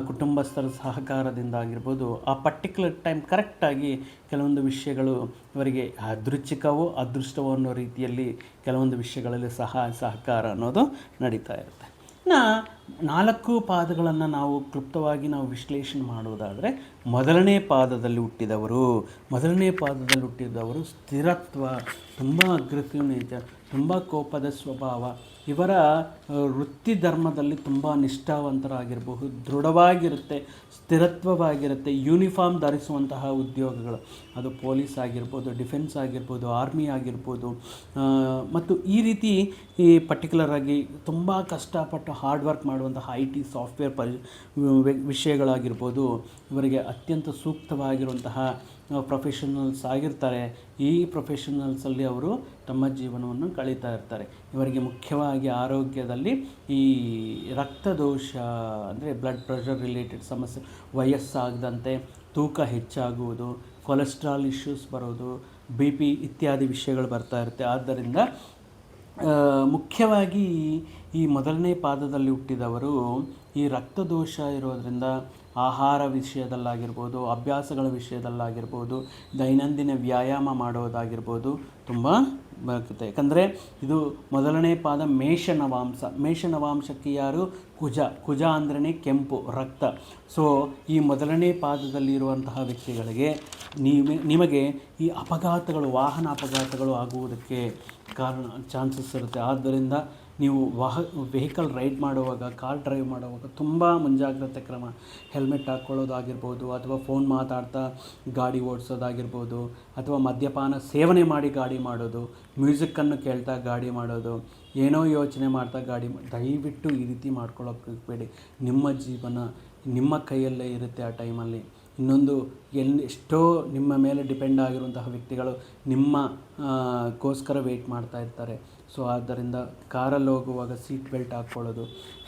ಕುಟುಂಬಸ್ಥರ ಸಹಕಾರದಿಂದ ಆಗಿರ್ಬೋದು ಆ ಪರ್ಟಿಕ್ಯುಲರ್ ಟೈಮ್ ಕರೆಕ್ಟಾಗಿ ಕೆಲವೊಂದು ವಿಷಯಗಳು ಇವರಿಗೆ ಅದೃಚ್ಛಿಕವೋ, ಅದೃಷ್ಟವೋ ಅನ್ನೋ ರೀತಿಯಲ್ಲಿ ಕೆಲವೊಂದು ವಿಷಯಗಳಲ್ಲಿ ಸಹಾಯ ಸಹಕಾರ ಅನ್ನೋದು ನಡೀತಾ ಇರುತ್ತೆ. ಇನ್ನು ನಾಲ್ಕು ಪಾದಗಳನ್ನು ನಾವು ಕ್ಲುಪ್ತವಾಗಿ ನಾವು ವಿಶ್ಲೇಷಣೆ ಮಾಡುವುದಾದರೆ ಮೊದಲನೇ ಪಾದದಲ್ಲಿ ಹುಟ್ಟಿದವರು, ಮೊದಲನೇ ಪಾದದಲ್ಲಿ ಹುಟ್ಟಿದವರು ಸ್ಥಿರತ್ವ, ತುಂಬ ಅಗ್ರೆಸಿವ್ ನೇಚರ್ ತುಂಬ ಕೋಪದ ಸ್ವಭಾವ ಇವರ ವೃತ್ತಿ ಧರ್ಮದಲ್ಲಿ ತುಂಬ ನಿಷ್ಠಾವಂತರಾಗಿರಬಹುದು, ದೃಢವಾಗಿರುತ್ತೆ, ಸ್ಥಿರತ್ವವಾಗಿರುತ್ತೆ, ಯೂನಿಫಾರ್ಮ್ ಧರಿಸುವಂತಹ ಉದ್ಯೋಗಗಳು. ಅದು ಪೊಲೀಸ್ ಆಗಿರ್ಬೋದು, ಡಿಫೆನ್ಸ್ ಆಗಿರ್ಬೋದು, ಆರ್ಮಿ ಆಗಿರ್ಬೋದು ಮತ್ತು ಈ ರೀತಿ ಈ ಪರ್ಟಿಕ್ಯುಲರ್ ಆಗಿ ತುಂಬ ಕಷ್ಟಪಟ್ಟು ಹಾರ್ಡ್ ವರ್ಕ್ ಮಾಡುವಂತಹ ಐ ಟಿ ಸಾಫ್ಟ್ವೇರ್ ಪರಿ ವಿಷಯಗಳಾಗಿರ್ಬೋದು, ಇವರಿಗೆ ಅತ್ಯಂತ ಸೂಕ್ತವಾಗಿರುವಂತಹ ಪ್ರೊಫೆಷನಲ್ಸ್ ಆಗಿರ್ತಾರೆ. ಈ ಪ್ರೊಫೆಷನಲ್ಸಲ್ಲಿ ಅವರು ತಮ್ಮ ಜೀವನವನ್ನು ಕಳೀತಾ ಇರ್ತಾರೆ. ಇವರಿಗೆ ಮುಖ್ಯವಾಗಿ ಆರೋಗ್ಯದಲ್ಲಿ ಈ ರಕ್ತದೋಷ, ಅಂದರೆ ಬ್ಲಡ್ ಪ್ರೆಷರ್ ರಿಲೇಟೆಡ್ ಸಮಸ್ಯೆ, ವಯಸ್ಸಾಗದಂತೆ ತೂಕ ಹೆಚ್ಚಾಗುವುದು ಕೊಲೆಸ್ಟ್ರಾಲ್ ಇಶ್ಯೂಸ್ ಬರೋದು ಬಿ ಪಿ ಇತ್ಯಾದಿ ವಿಷಯಗಳು ಬರ್ತಾ ಇರುತ್ತೆ. ಆದ್ದರಿಂದ ಮುಖ್ಯವಾಗಿ ಈ ಮೊದಲನೇ ಪಾದದಲ್ಲಿ ಹುಟ್ಟಿದವರು ಈ ರಕ್ತದೋಷ ಇರೋದರಿಂದ ಆಹಾರ ವಿಷಯದಲ್ಲಾಗಿರ್ಬೋದು, ಅಭ್ಯಾಸಗಳ ವಿಷಯದಲ್ಲಾಗಿರ್ಬೋದು, ದೈನಂದಿನ ವ್ಯಾಯಾಮ ಮಾಡೋದಾಗಿರ್ಬೋದು, ತುಂಬ ಬರುತ್ತೆ ಯಾಕಂದರೆ ಇದು ಮೊದಲನೇ ಪಾದ ಮೇಷ ನವಾಂಶ. ಮೇಷ ನವಾಂಶಕ್ಕೆ ಯಾರು? ಕುಜ. ಕುಜ ಅಂದ್ರೇ ಕೆಂಪು, ರಕ್ತ. ಸೊ ಈ ಮೊದಲನೇ ಪಾದದಲ್ಲಿರುವಂತಹ ವ್ಯಕ್ತಿಗಳಿಗೆ ನೀವು, ನಿಮಗೆ ಈ ಅಪಘಾತಗಳು, ವಾಹನ ಅಪಘಾತಗಳು ಆಗುವುದಕ್ಕೆ ಕಾರಣ, ಚಾನ್ಸಸ್ ಇರುತ್ತೆ. ಆದ್ದರಿಂದ ನೀವು ವಾಹ ವೆಹಿಕಲ್ ರೈಡ್ ಮಾಡುವಾಗ ಕಾರ್ ಡ್ರೈವ್ ಮಾಡುವಾಗ ತುಂಬ ಮುಂಜಾಗ್ರತೆ ಕ್ರಮ. ಹೆಲ್ಮೆಟ್ ಹಾಕ್ಕೊಳ್ಳೋದಾಗಿರ್ಬೋದು ಅಥವಾ ಫೋನ್ ಮಾತಾಡ್ತಾ ಗಾಡಿ ಓಡಿಸೋದಾಗಿರ್ಬೋದು ಅಥವಾ ಮದ್ಯಪಾನ ಸೇವನೆ ಮಾಡಿ ಗಾಡಿ ಮಾಡೋದು ಮ್ಯೂಸಿಕ್ಕನ್ನು ಕೇಳ್ತಾ ಗಾಡಿ ಮಾಡೋದು, ಏನೋ ಯೋಚನೆ ಮಾಡ್ತಾ ಗಾಡಿ ದಯವಿಟ್ಟು ಈ ರೀತಿ ಮಾಡ್ಕೊಳ್ಳೋಕೆ ಹೋಗಬೇಡಿ ನಿಮ್ಮ ಜೀವನ ನಿಮ್ಮ ಕೈಯಲ್ಲೇ ಇರುತ್ತೆ ಆ ಟೈಮಲ್ಲಿ. ಇನ್ನೊಂದು ಎಲ್ಲಿ ಎಷ್ಟೋ ನಿಮ್ಮ ಮೇಲೆ ಡಿಪೆಂಡ್ ಆಗಿರುವಂತಹ ವ್ಯಕ್ತಿಗಳು ನಿಮ್ಮ ಗೋಸ್ಕರ ವೆಯ್ಟ್ ಮಾಡ್ತಾ ಇರ್ತಾರೆ. ಸೊ ಆದ್ದರಿಂದ ಕಾರಲ್ಲಿ ಹೋಗುವಾಗ ಸೀಟ್ ಬೆಲ್ಟ್ ಹಾಕ್ಕೊಳ್ಳೋದು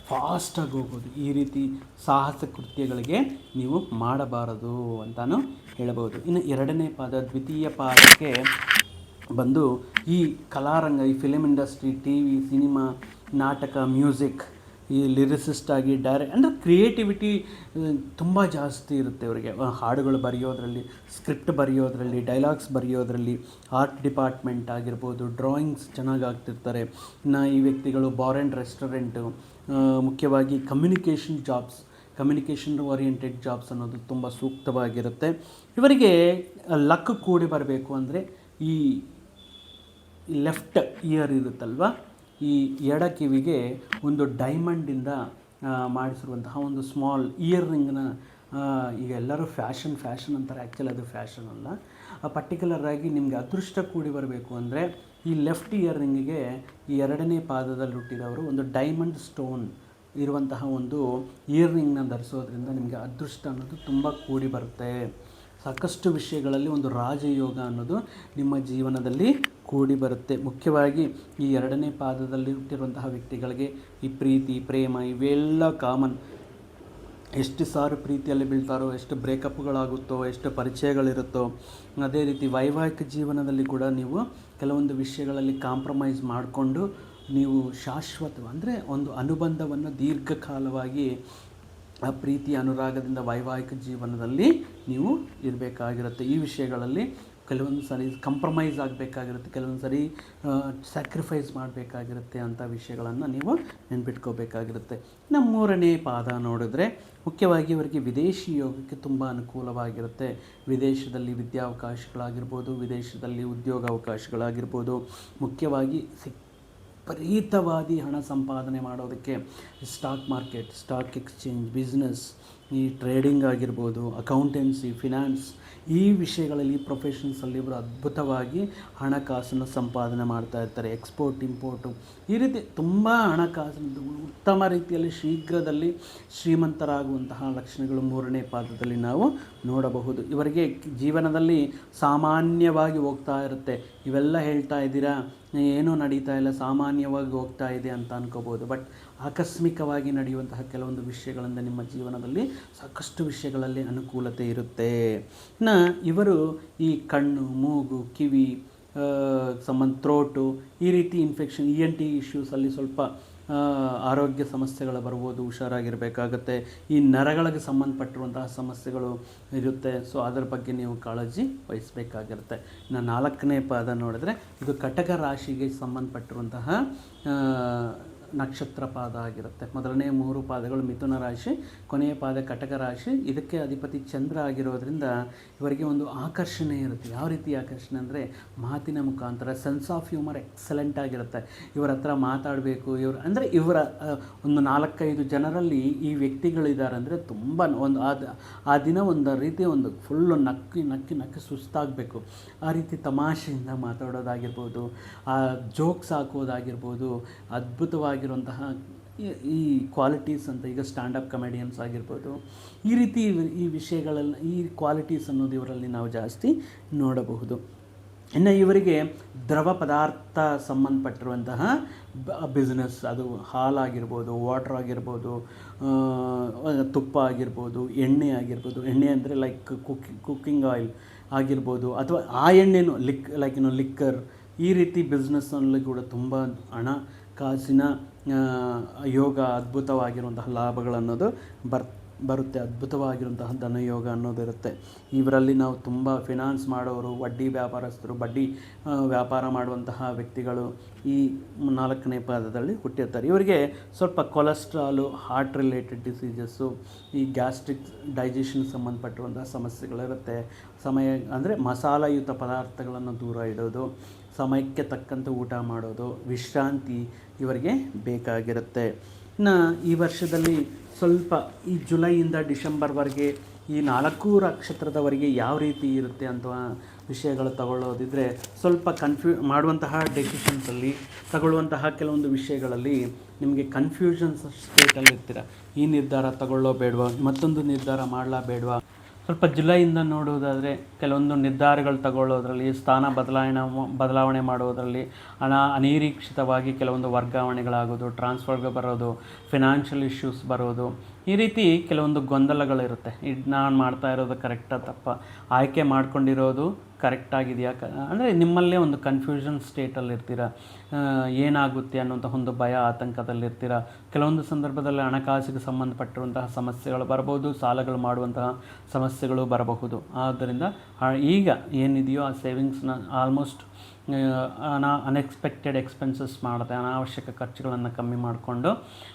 ಫಾಸ್ಟಾಗಿ ಹೋಗೋದು. ಈ ರೀತಿ ಸಾಹಸ ಕೃತ್ಯಗಳಿಗೆ ನೀವು ಮಾಡಬಾರದು ಅಂತಲೂ ಹೇಳಬಹುದು. ಇನ್ನು ಎರಡನೇ ಪಾದ, ದ್ವಿತೀಯ ಪಾದಕ್ಕೆ ಬಂದು ಈ ಕಲಾರಂಗ, ಈ film industry T V cinema ನಾಟಕ ಮ್ಯೂಸಿಕ್ ಈ ಲಿರಿಸಿಸ್ಟ್ ಆಗಿ ಡೈರೆ ಅಂದರೆ ಕ್ರಿಯೇಟಿವಿಟಿ ತುಂಬ ಜಾಸ್ತಿ ಇರುತ್ತೆ ಅವರಿಗೆ. ಹಾಡುಗಳು ಬರೆಯೋದ್ರಲ್ಲಿ ಸ್ಕ್ರಿಪ್ಟ್ ಬರೆಯೋದ್ರಲ್ಲಿ ಡೈಲಾಗ್ಸ್ ಬರೆಯೋದ್ರಲ್ಲಿ ಆರ್ಟ್ ಡಿಪಾರ್ಟ್ಮೆಂಟ್ ಆಗಿರ್ಬೋದು ಡ್ರಾಯಿಂಗ್ಸ್ ಚೆನ್ನಾಗಿ ಆಗ್ತಿರ್ತಾರೆ ಇನ್ನು ಈ ವ್ಯಕ್ತಿಗಳು ಬಾರ್ ಆ್ಯಂಡ್ ರೆಸ್ಟೋರೆಂಟು ಮುಖ್ಯವಾಗಿ communication jobs communication oriented jobs ಅನ್ನೋದು ತುಂಬ ಸೂಕ್ತವಾಗಿರುತ್ತೆ. ಇವರಿಗೆ ಲಕ್ ಕೂಡಿ ಬರಬೇಕು ಅಂದರೆ ಈ ಲೆಫ್ಟ್ ಇಯರ್ ಇರುತ್ತಲ್ವ? ಈ ಎಡ ಕಿವಿಗೆ ಒಂದು ಡೈಮಂಡಿಂದ ಮಾಡಿಸಿರುವಂತಹ ಒಂದು ಸ್ಮಾಲ್ ಇಯರ್ ರಿಂಗ್ನ ಈಗ ಎಲ್ಲರೂ ಫ್ಯಾಷನ್ ಫ್ಯಾಷನ್ ಅಂತಾರೆ. ಆ್ಯಕ್ಚುಲಿ ಅದು ಫ್ಯಾಷನ್ ಅಲ್ಲ. ಪರ್ಟಿಕ್ಯುಲರ್ ಆಗಿ ನಿಮಗೆ ಅದೃಷ್ಟ ಕೂಡಿ ಬರಬೇಕು ಅಂದರೆ ಈ ಲೆಫ್ಟ್ ಇಯರ್ ರಿಂಗಿಗೆ ಈ ಎರಡನೇ ಪಾದದಲ್ಲಿ ಹುಟ್ಟಿದವರು ಒಂದು ಡೈಮಂಡ್ ಸ್ಟೋನ್ ಇರುವಂತಹ ಒಂದು ಇಯರ್ ರಿಂಗ್ನ ಧರಿಸೋದ್ರಿಂದ ನಿಮಗೆ ಅದೃಷ್ಟ ಅನ್ನೋದು ತುಂಬ ಕೂಡಿ ಬರುತ್ತೆ. ಸಾಕಷ್ಟು ವಿಷಯಗಳಲ್ಲಿ ಒಂದು ರಾಜಯೋಗ ಅನ್ನೋದು ನಿಮ್ಮ ಜೀವನದಲ್ಲಿ ಕೂಡಿ ಬರುತ್ತೆ. ಮುಖ್ಯವಾಗಿ ಈ ಎರಡನೇ ಪಾದದಲ್ಲಿ ಹುಟ್ಟಿರುವಂತಹ ವ್ಯಕ್ತಿಗಳಿಗೆ ಈ ಪ್ರೀತಿ, ಪ್ರೇಮ ಇವೆಲ್ಲ ಕಾಮನ್ ಎಷ್ಟು ಸಾರು ಪ್ರೀತಿಯಲ್ಲಿ ಬೀಳ್ತಾರೋ, ಎಷ್ಟು ಬ್ರೇಕಪ್ಗಳಾಗುತ್ತೋ ಎಷ್ಟು ಪರಿಚಯಗಳಿರುತ್ತೋ, ಅದೇ ರೀತಿ ವೈವಾಹಿಕ ಜೀವನದಲ್ಲಿ ಕೂಡ ನೀವು ಕೆಲವೊಂದು ವಿಷಯಗಳಲ್ಲಿ ಕಾಂಪ್ರಮೈಸ್ ಮಾಡಿಕೊಂಡು ನೀವು ಶಾಶ್ವತ ಅಂದರೆ ಒಂದು ಅನುಬಂಧವನ್ನು ದೀರ್ಘಕಾಲವಾಗಿ ಆ ಪ್ರೀತಿ ಅನುರಾಗದಿಂದ ವೈವಾಹಿಕ ಜೀವನದಲ್ಲಿ ನೀವು ಇರಬೇಕಾಗಿರುತ್ತೆ. ಈ ವಿಷಯಗಳಲ್ಲಿ ಕೆಲವೊಂದು ಸರಿ ಕಂಪ್ರಮೈಸ್ ಆಗಬೇಕಾಗಿರುತ್ತೆ. ಕೆಲವೊಂದು ಸರಿ ಸ್ಯಾಕ್ರಿಫೈಸ್ ಮಾಡಬೇಕಾಗಿರುತ್ತೆ ಅಂಥ ವಿಷಯಗಳನ್ನು ನೀವು ನೆನ್ಪಿಟ್ಕೋಬೇಕಾಗಿರುತ್ತೆ. ಇನ್ನು ಮೂರನೇ ಪಾದ ನೋಡಿದ್ರೆ ಮುಖ್ಯವಾಗಿ ಇವರಿಗೆ ವಿದೇಶಿ ಯೋಗಕ್ಕೆ ತುಂಬ ಅನುಕೂಲವಾಗಿರುತ್ತೆ. ವಿದೇಶದಲ್ಲಿ ವಿದ್ಯಾವಕಾಶಗಳಾಗಿರ್ಬೋದು, ವಿದೇಶದಲ್ಲಿ ಉದ್ಯೋಗ ಅವಕಾಶಗಳಾಗಿರ್ಬೋದು ಮುಖ್ಯವಾಗಿ ಸಿಕ್ ವಿಪರೀತವಾದಿ ಹಣ ಸಂಪಾದನೆ ಮಾಡೋದಕ್ಕೆ stock market stock exchange business ಈ ಟ್ರೇಡಿಂಗ್ ಆಗಿರ್ಬೋದು ಅಕೌಂಟೆನ್ಸಿ ಫಿನಾನ್ಸ್ ಈ ವಿಷಯಗಳಲ್ಲಿ ಪ್ರೊಫೆಷನ್ಸಲ್ಲಿ ಇವರು ಅದ್ಭುತವಾಗಿ ಹಣಕಾಸನ್ನು ಸಂಪಾದನೆ ಮಾಡ್ತಾ ಇರ್ತಾರೆ. ಎಕ್ಸ್ಪೋರ್ಟ್ ಇಂಪೋರ್ಟು ಈ ರೀತಿ ತುಂಬ ಹಣಕಾಸಿನ ಉತ್ತಮ ರೀತಿಯಲ್ಲಿ ಶೀಘ್ರದಲ್ಲಿ ಶ್ರೀಮಂತರಾಗುವಂತಹ ಲಕ್ಷಣಗಳು ಮೂರನೇ ಪಾದದಲ್ಲಿ ನಾವು ನೋಡಬಹುದು. ಇವರಿಗೆ ಜೀವನದಲ್ಲಿ ಸಾಮಾನ್ಯವಾಗಿ ಹೋಗ್ತಾ ಇರುತ್ತೆ. ಇವೆಲ್ಲ ಹೇಳ್ತಾ ಇದ್ದೀರಾ? ಏನೂ ನಡೀತಾ ಇಲ್ಲ, ಸಾಮಾನ್ಯವಾಗಿ ಹೋಗ್ತಾ ಇದೆ ಅಂತ ಅನ್ಕೋಬೋದು ಬಟ್ ಆಕಸ್ಮಿಕವಾಗಿ ನಡೆಯುವಂತಹ ಕೆಲವೊಂದು ವಿಷಯಗಳಿಂದ ನಿಮ್ಮ ಜೀವನದಲ್ಲಿ ಸಾಕಷ್ಟು ವಿಷಯಗಳಲ್ಲಿ ಅನುಕೂಲತೆ ಇರುತ್ತೆ. ಇನ್ನು ಇವರು ಈ ಕಣ್ಣು, ಮೂಗು, ಕಿವಿ ಸಂಬಂಧ ಥ್ರೋಟು ಈ ರೀತಿ ಇನ್ಫೆಕ್ಷನ್ ಇ ಎನ್ ಟಿ ಇಶ್ಯೂಸಲ್ಲಿ ಸ್ವಲ್ಪ ಆರೋಗ್ಯ ಸಮಸ್ಯೆಗಳು ಬರ್ಬೋದು, ಹುಷಾರಾಗಿರಬೇಕಾಗತ್ತೆ. ಈ ನರಗಳಿಗೆ ಸಂಬಂಧಪಟ್ಟಿರುವಂತಹ ಸಮಸ್ಯೆಗಳು ಇರುತ್ತೆ. ಸೊ ಅದರ ಬಗ್ಗೆ ನೀವು ಕಾಳಜಿ ವಹಿಸಬೇಕಾಗಿರುತ್ತೆ. ಇನ್ನು ನಾಲ್ಕನೇ ಪದ ನೋಡಿದ್ರೆ ಇದು ಕಟಕ ರಾಶಿಗೆ ಸಂಬಂಧಪಟ್ಟಿರುವಂತಹ ನಕ್ಷತ್ರ ಪಾದ ಆಗಿರುತ್ತೆ. ಮೊದಲನೇ ಮೂರು ಪಾದಗಳು ಮಿಥುನ ರಾಶಿ, ಕೊನೆಯ ಪಾದ ಕಟಕ ರಾಶಿ. ಇದಕ್ಕೆ ಅಧಿಪತಿ ಚಂದ್ರ ಆಗಿರೋದ್ರಿಂದ ಇವರಿಗೆ ಒಂದು ಆಕರ್ಷಣೆ ಇರುತ್ತೆ. ಯಾವ ರೀತಿ ಆಕರ್ಷಣೆ ಅಂದರೆ ಮಾತಿನ ಮುಖಾಂತರ ಸೆನ್ಸ್ ಆಫ್ ಹ್ಯೂಮರ್ ಎಕ್ಸಲೆಂಟ್ ಆಗಿರುತ್ತೆ. ಇವರ ಹತ್ರ ಮಾತಾಡಬೇಕು, ಇವರು ಅಂದರೆ ಇವರ ಒಂದು ನಾಲ್ಕೈದು ಜನರಲ್ಲಿ ಈ ವ್ಯಕ್ತಿಗಳಿದ್ದಾರೆ ಅಂದರೆ ತುಂಬ ಒಂದು ಆ ದಿನ ಒಂದು ರೀತಿ ಒಂದು ಫುಲ್ಲು ನಕ್ಕಿ ನಕ್ಕಿ ನಕ್ಕಿ ಸುಸ್ತಾಗಬೇಕು. ಆ ರೀತಿ ತಮಾಷೆಯಿಂದ ಮಾತಾಡೋದಾಗಿರ್ಬೋದು, ಆ ಜೋಕ್ಸ್ ಹಾಕೋದಾಗಿರ್ಬೋದು ಅದ್ಭುತವಾಗಿರುವಂತಹ ಈ- ಈ ಕ್ವಾಲಿಟೀಸ್ ಅಂತ ಈಗ ಸ್ಟ್ಯಾಂಡಪ್ ಕಮೆಡಿಯನ್ಸ್ ಆಗಿರ್ಬೋದು ಈ ರೀತಿ ಈ ವಿಷಯಗಳಲ್ಲಿ ಈ ಕ್ವಾಲಿಟೀಸ್ ಅನ್ನೋದು ಇವರಲ್ಲಿ ನಾವು ಜಾಸ್ತಿ ನೋಡಬಹುದು. ಇನ್ನು ಇವರಿಗೆ ದ್ರವ ಪದಾರ್ಥ ಸಂಬಂಧಪಟ್ಟಿರುವಂತಹ ಬಿಸ್ನೆಸ್ ಅದು ಹಾಲಾಗಿರ್ಬೋದು ವಾಟ್ರ್ ಆಗಿರ್ಬೋದು ತುಪ್ಪ ಆಗಿರ್ಬೋದು ಎಣ್ಣೆ ಆಗಿರ್ಬೋದು ಎಣ್ಣೆ ಅಂದರೆ ಲೈಕ್ ಕುಕ್ಕಿ ಕುಕ್ಕಿಂಗ್ ಆಯಿಲ್ ಆಗಿರ್ಬೋದು ಅಥವಾ ಆ ಎಣ್ಣೆನೂ ಲಿಕ್ ಲೈಕ್ ಏನು ಲಿಕ್ಕರ್ ಈ ರೀತಿ ಬಿಸ್ನೆಸ್ನಲ್ಲಿ ಕೂಡ ತುಂಬ ಹಣಕಾಸಿನ ಆ, ಯೋಗ ಅದ್ಭುತವಾಗಿರುವಂತಹ ಲಾಭಗಳನ್ನೋದು ಬರ್, ಬರುತ್ತೆ. ಅದ್ಭುತವಾಗಿರುವಂತಹ ಧನಯೋಗ ಅನ್ನೋದಿರುತ್ತೆ ಇವರಲ್ಲಿ ನಾವು ತುಂಬ ಫಿನಾನ್ಸ್ ಮಾಡೋರು ವಡ್ಡಿ ವ್ಯಾಪಾರಸ್ಥರು, ಬಡ್ಡಿ ವ್ಯಾಪಾರ ಮಾಡುವಂತಹ ವ್ಯಕ್ತಿಗಳು ಈ ನಾಲ್ಕನೇ ಪಾದದಲ್ಲಿ ಹುಟ್ಟಿರ್ತಾರೆ. ಇವರಿಗೆ ಸ್ವಲ್ಪ ಕೊಲೆಸ್ಟ್ರಾಲು ಹಾರ್ಟ್ ರಿಲೇಟೆಡ್ ಡಿಸೀಸಸ್ಸು ಈ ಗ್ಯಾಸ್ಟ್ರಿಕ್ ಡೈಜೆಷನ್ ಸಂಬಂಧಪಟ್ಟಿರುವಂತಹ ಸಮಸ್ಯೆಗಳಿರುತ್ತೆ. ಸಮಯ ಅಂದರೆ ಮಸಾಲಯುತ ಪದಾರ್ಥಗಳನ್ನು ದೂರ ಇಡೋದು. ಸಮಯಕ್ಕೆ ತಕ್ಕಂತೆ ಊಟ ಮಾಡೋದು, ವಿಶ್ರಾಂತಿ ಇವರಿಗೆ ಬೇಕಾಗಿರುತ್ತೆ. ಇನ್ನು ಈ ವರ್ಷದಲ್ಲಿ ಸ್ವಲ್ಪ ಈ ಜುಲೈಯಿಂದ ಡಿಸೆಂಬರ್ವರೆಗೆ ಈ ನಾಲ್ಕು ನಕ್ಷತ್ರದವರೆಗೆ ಯಾವ ರೀತಿ ಇರುತ್ತೆ ಅಂತ ವಿಷಯಗಳು ತಗೊಳ್ಳೋದಿದ್ರೆ ಸ್ವಲ್ಪ ಕನ್ಫ್ಯೂ ಮಾಡುವಂತಹ ಡೆಸಿಷನ್ಸಲ್ಲಿ ತಗೊಳ್ಳುವಂತಹ ಕೆಲವೊಂದು ವಿಷಯಗಳಲ್ಲಿ ನಿಮಗೆ ಕನ್ಫ್ಯೂಷನ್ಸ್ ಸ್ಟೇಟಲ್ಲಿ ಇರ್ತೀರ. ಈ ನಿರ್ಧಾರ ತಗೊಳ್ಳೋ ಬೇಡವಾ, ಮತ್ತೊಂದು ನಿರ್ಧಾರ ಮಾಡಲಾ ಬೇಡವಾ? ಸ್ವಲ್ಪ ಜುಲೈಯಿಂದ ನೋಡುವುದಾದರೆ ಕೆಲವೊಂದು ನಿರ್ಧಾರಗಳು ತಗೊಳ್ಳೋದರಲ್ಲಿ, ಸ್ಥಾನ ಬದಲಾವಣೆ ಬದಲಾವಣೆ ಮಾಡುವುದರಲ್ಲಿ ಹಣ ಅನಿರೀಕ್ಷಿತವಾಗಿ ಕೆಲವೊಂದು ವರ್ಗಾವಣೆಗಳಾಗೋದು ಟ್ರಾನ್ಸ್ಫರ್ಗೆ ಬರೋದು ಫಿನಾನ್ಷಿಯಲ್ ಇಶ್ಯೂಸ್ ಬರೋದು, ಈ ರೀತಿ ಕೆಲವೊಂದು ಗೊಂದಲಗಳಿರುತ್ತೆ. ಇದು ನಾನು ಮಾಡ್ತಾ ಇರೋದು ಕರೆಕ್ಟಾ ತಪ್ಪ. ಆಯ್ಕೆ ಮಾಡ್ಕೊಂಡಿರೋದು ಕರೆಕ್ಟ್ ಆಗಿದೆಯಾ ಕ, ಅಂದರೆ ನಿಮ್ಮಲ್ಲೇ ಒಂದು ಕನ್ಫ್ಯೂಷನ್ ಸ್ಟೇಟಲ್ಲಿ ಇರ್ತೀರ? ಏನಾಗುತ್ತೆ ಅನ್ನೋಂಥ ಒಂದು ಭಯ ಆತಂಕದಲ್ಲಿರ್ತೀರ ಕೆಲವೊಂದು ಸಂದರ್ಭದಲ್ಲಿ ಹಣಕಾಸಿಗೆ ಸಂಬಂಧಪಟ್ಟಿರುವಂತಹ ಸಮಸ್ಯೆಗಳು ಬರಬಹುದು, ಸಾಲಗಳು ಮಾಡುವಂತಹ ಸಮಸ್ಯೆಗಳು ಬರಬಹುದು. ಆದ್ದರಿಂದ ಈಗ ಏನಿದೆಯೋ ಆ ಸೇವಿಂಗ್ಸ್ನ ಆಲ್ಮೋಸ್ಟ್ ಅನಾ ಅನ್ಎಕ್ಸ್ಪೆಕ್ಟೆಡ್ ಎಕ್ಸ್ಪೆನ್ಸಸ್ ಮಾಡುತ್ತೆ, ಅನಾವಶ್ಯಕ ಖರ್ಚುಗಳನ್ನು ಕಮ್ಮಿ ಮಾಡಿಕೊಂಡು.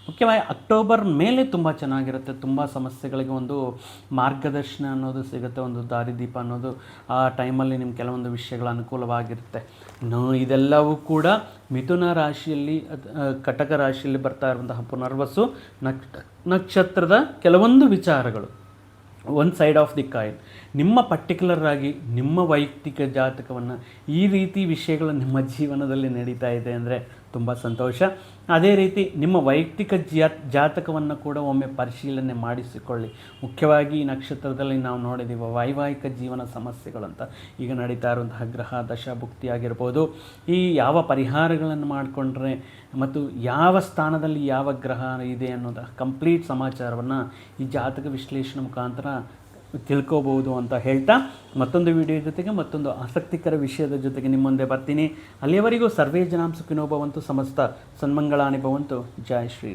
ಮುಖ್ಯವಾಗಿ ಅಕ್ಟೋಬರ್ ಮೇಲೆ ತುಂಬ ಚೆನ್ನಾಗಿರುತ್ತೆ, ತುಂಬ ಸಮಸ್ಯೆಗಳಿಗೆ ಒಂದು ಮಾರ್ಗದರ್ಶನ ಅನ್ನೋದು ಸಿಗುತ್ತೆ, ಒಂದು ದಾರಿದೀಪ ಅನ್ನೋದು ಆ ಟೈಮಲ್ಲಿ ನಿಮ್ಮ ಕೆಲವೊಂದು ವಿಷಯಗಳ ಅನುಕೂಲವಾಗಿರುತ್ತೆ. ಇದೆಲ್ಲವೂ ಕೂಡ ಮಿಥುನ ರಾಶಿಯಲ್ಲಿ ಕಟಕ ರಾಶಿಯಲ್ಲಿ ಬರ್ತಾ ಇರುವಂತಹ ಪುನರ್ವಸು ನಕ್ಷ, ನಕ್ಷತ್ರದ ಕೆಲವೊಂದು ವಿಚಾರಗಳು. One side of the coin ನಿಮ್ಮ ಪರ್ಟಿಕ್ಯುಲರ್ ಆಗಿ ನಿಮ್ಮ ವೈಯಕ್ತಿಕ ಜಾತಕವನ್ನು ಈ ರೀತಿ ವಿಷಯಗಳು ನಿಮ್ಮ ಜೀವನದಲ್ಲಿ ನಡೀತಾ ಇದೆ ಅಂದರೆ ತುಂಬ ಸಂತೋಷ. ಅದೇ ರೀತಿ ನಿಮ್ಮ ವೈಯಕ್ತಿಕ ಜಾತಕವನ್ನು ಕೂಡ ಒಮ್ಮೆ ಪರಿಶೀಲನೆ ಮಾಡಿಸಿಕೊಳ್ಳಿ. ಮುಖ್ಯವಾಗಿ ಈ ನಕ್ಷತ್ರದಲ್ಲಿ ನಾವು ನೋಡಿದ್ದೀವಿ ವೈವಾಹಿಕ ಜೀವನ ಸಮಸ್ಯೆಗಳಂತ. ಈಗ ನಡೀತಾ ಇರುವಂತಹ ಗ್ರಹ, ದಶಭುಕ್ತಿ ಆಗಿರ್ಬೋದು. ಈ ಯಾವ ಪರಿಹಾರಗಳನ್ನು ಮಾಡಿಕೊಂಡ್ರೆ ಮತ್ತು ಯಾವ ಸ್ಥಾನದಲ್ಲಿ ಯಾವ ಗ್ರಹ ಇದೆ ಅನ್ನೋದ ಕಂಪ್ಲೀಟ್ ಸಮಾಚಾರವನ್ನು ಈ ಜಾತಕ ವಿಶ್ಲೇಷಣೆ ಮುಖಾಂತರ ತಿಳ್ಕೋಬಹುದು ಅಂತ ಹೇಳ್ತಾ ಮತ್ತೊಂದು ವಿಡಿಯೋ ಜೊತೆಗೆ ಮತ್ತೊಂದು ಆಸಕ್ತಿಕರ ವಿಷಯದ ಜೊತೆಗೆ ನಿಮ್ಮ ಮುಂದೆ ಬರ್ತೀನಿ. ಅಲ್ಲಿಯವರೆಗೂ ಸರ್ವೇ ಜನಾಂ ಸುಖಿನೋ ಭವಂತು ಸಮಸ್ತ ಸನ್ಮಂಗಳಾನಿ ಭವಂತು. ಜಯ ಶ್ರೀರಾಮ್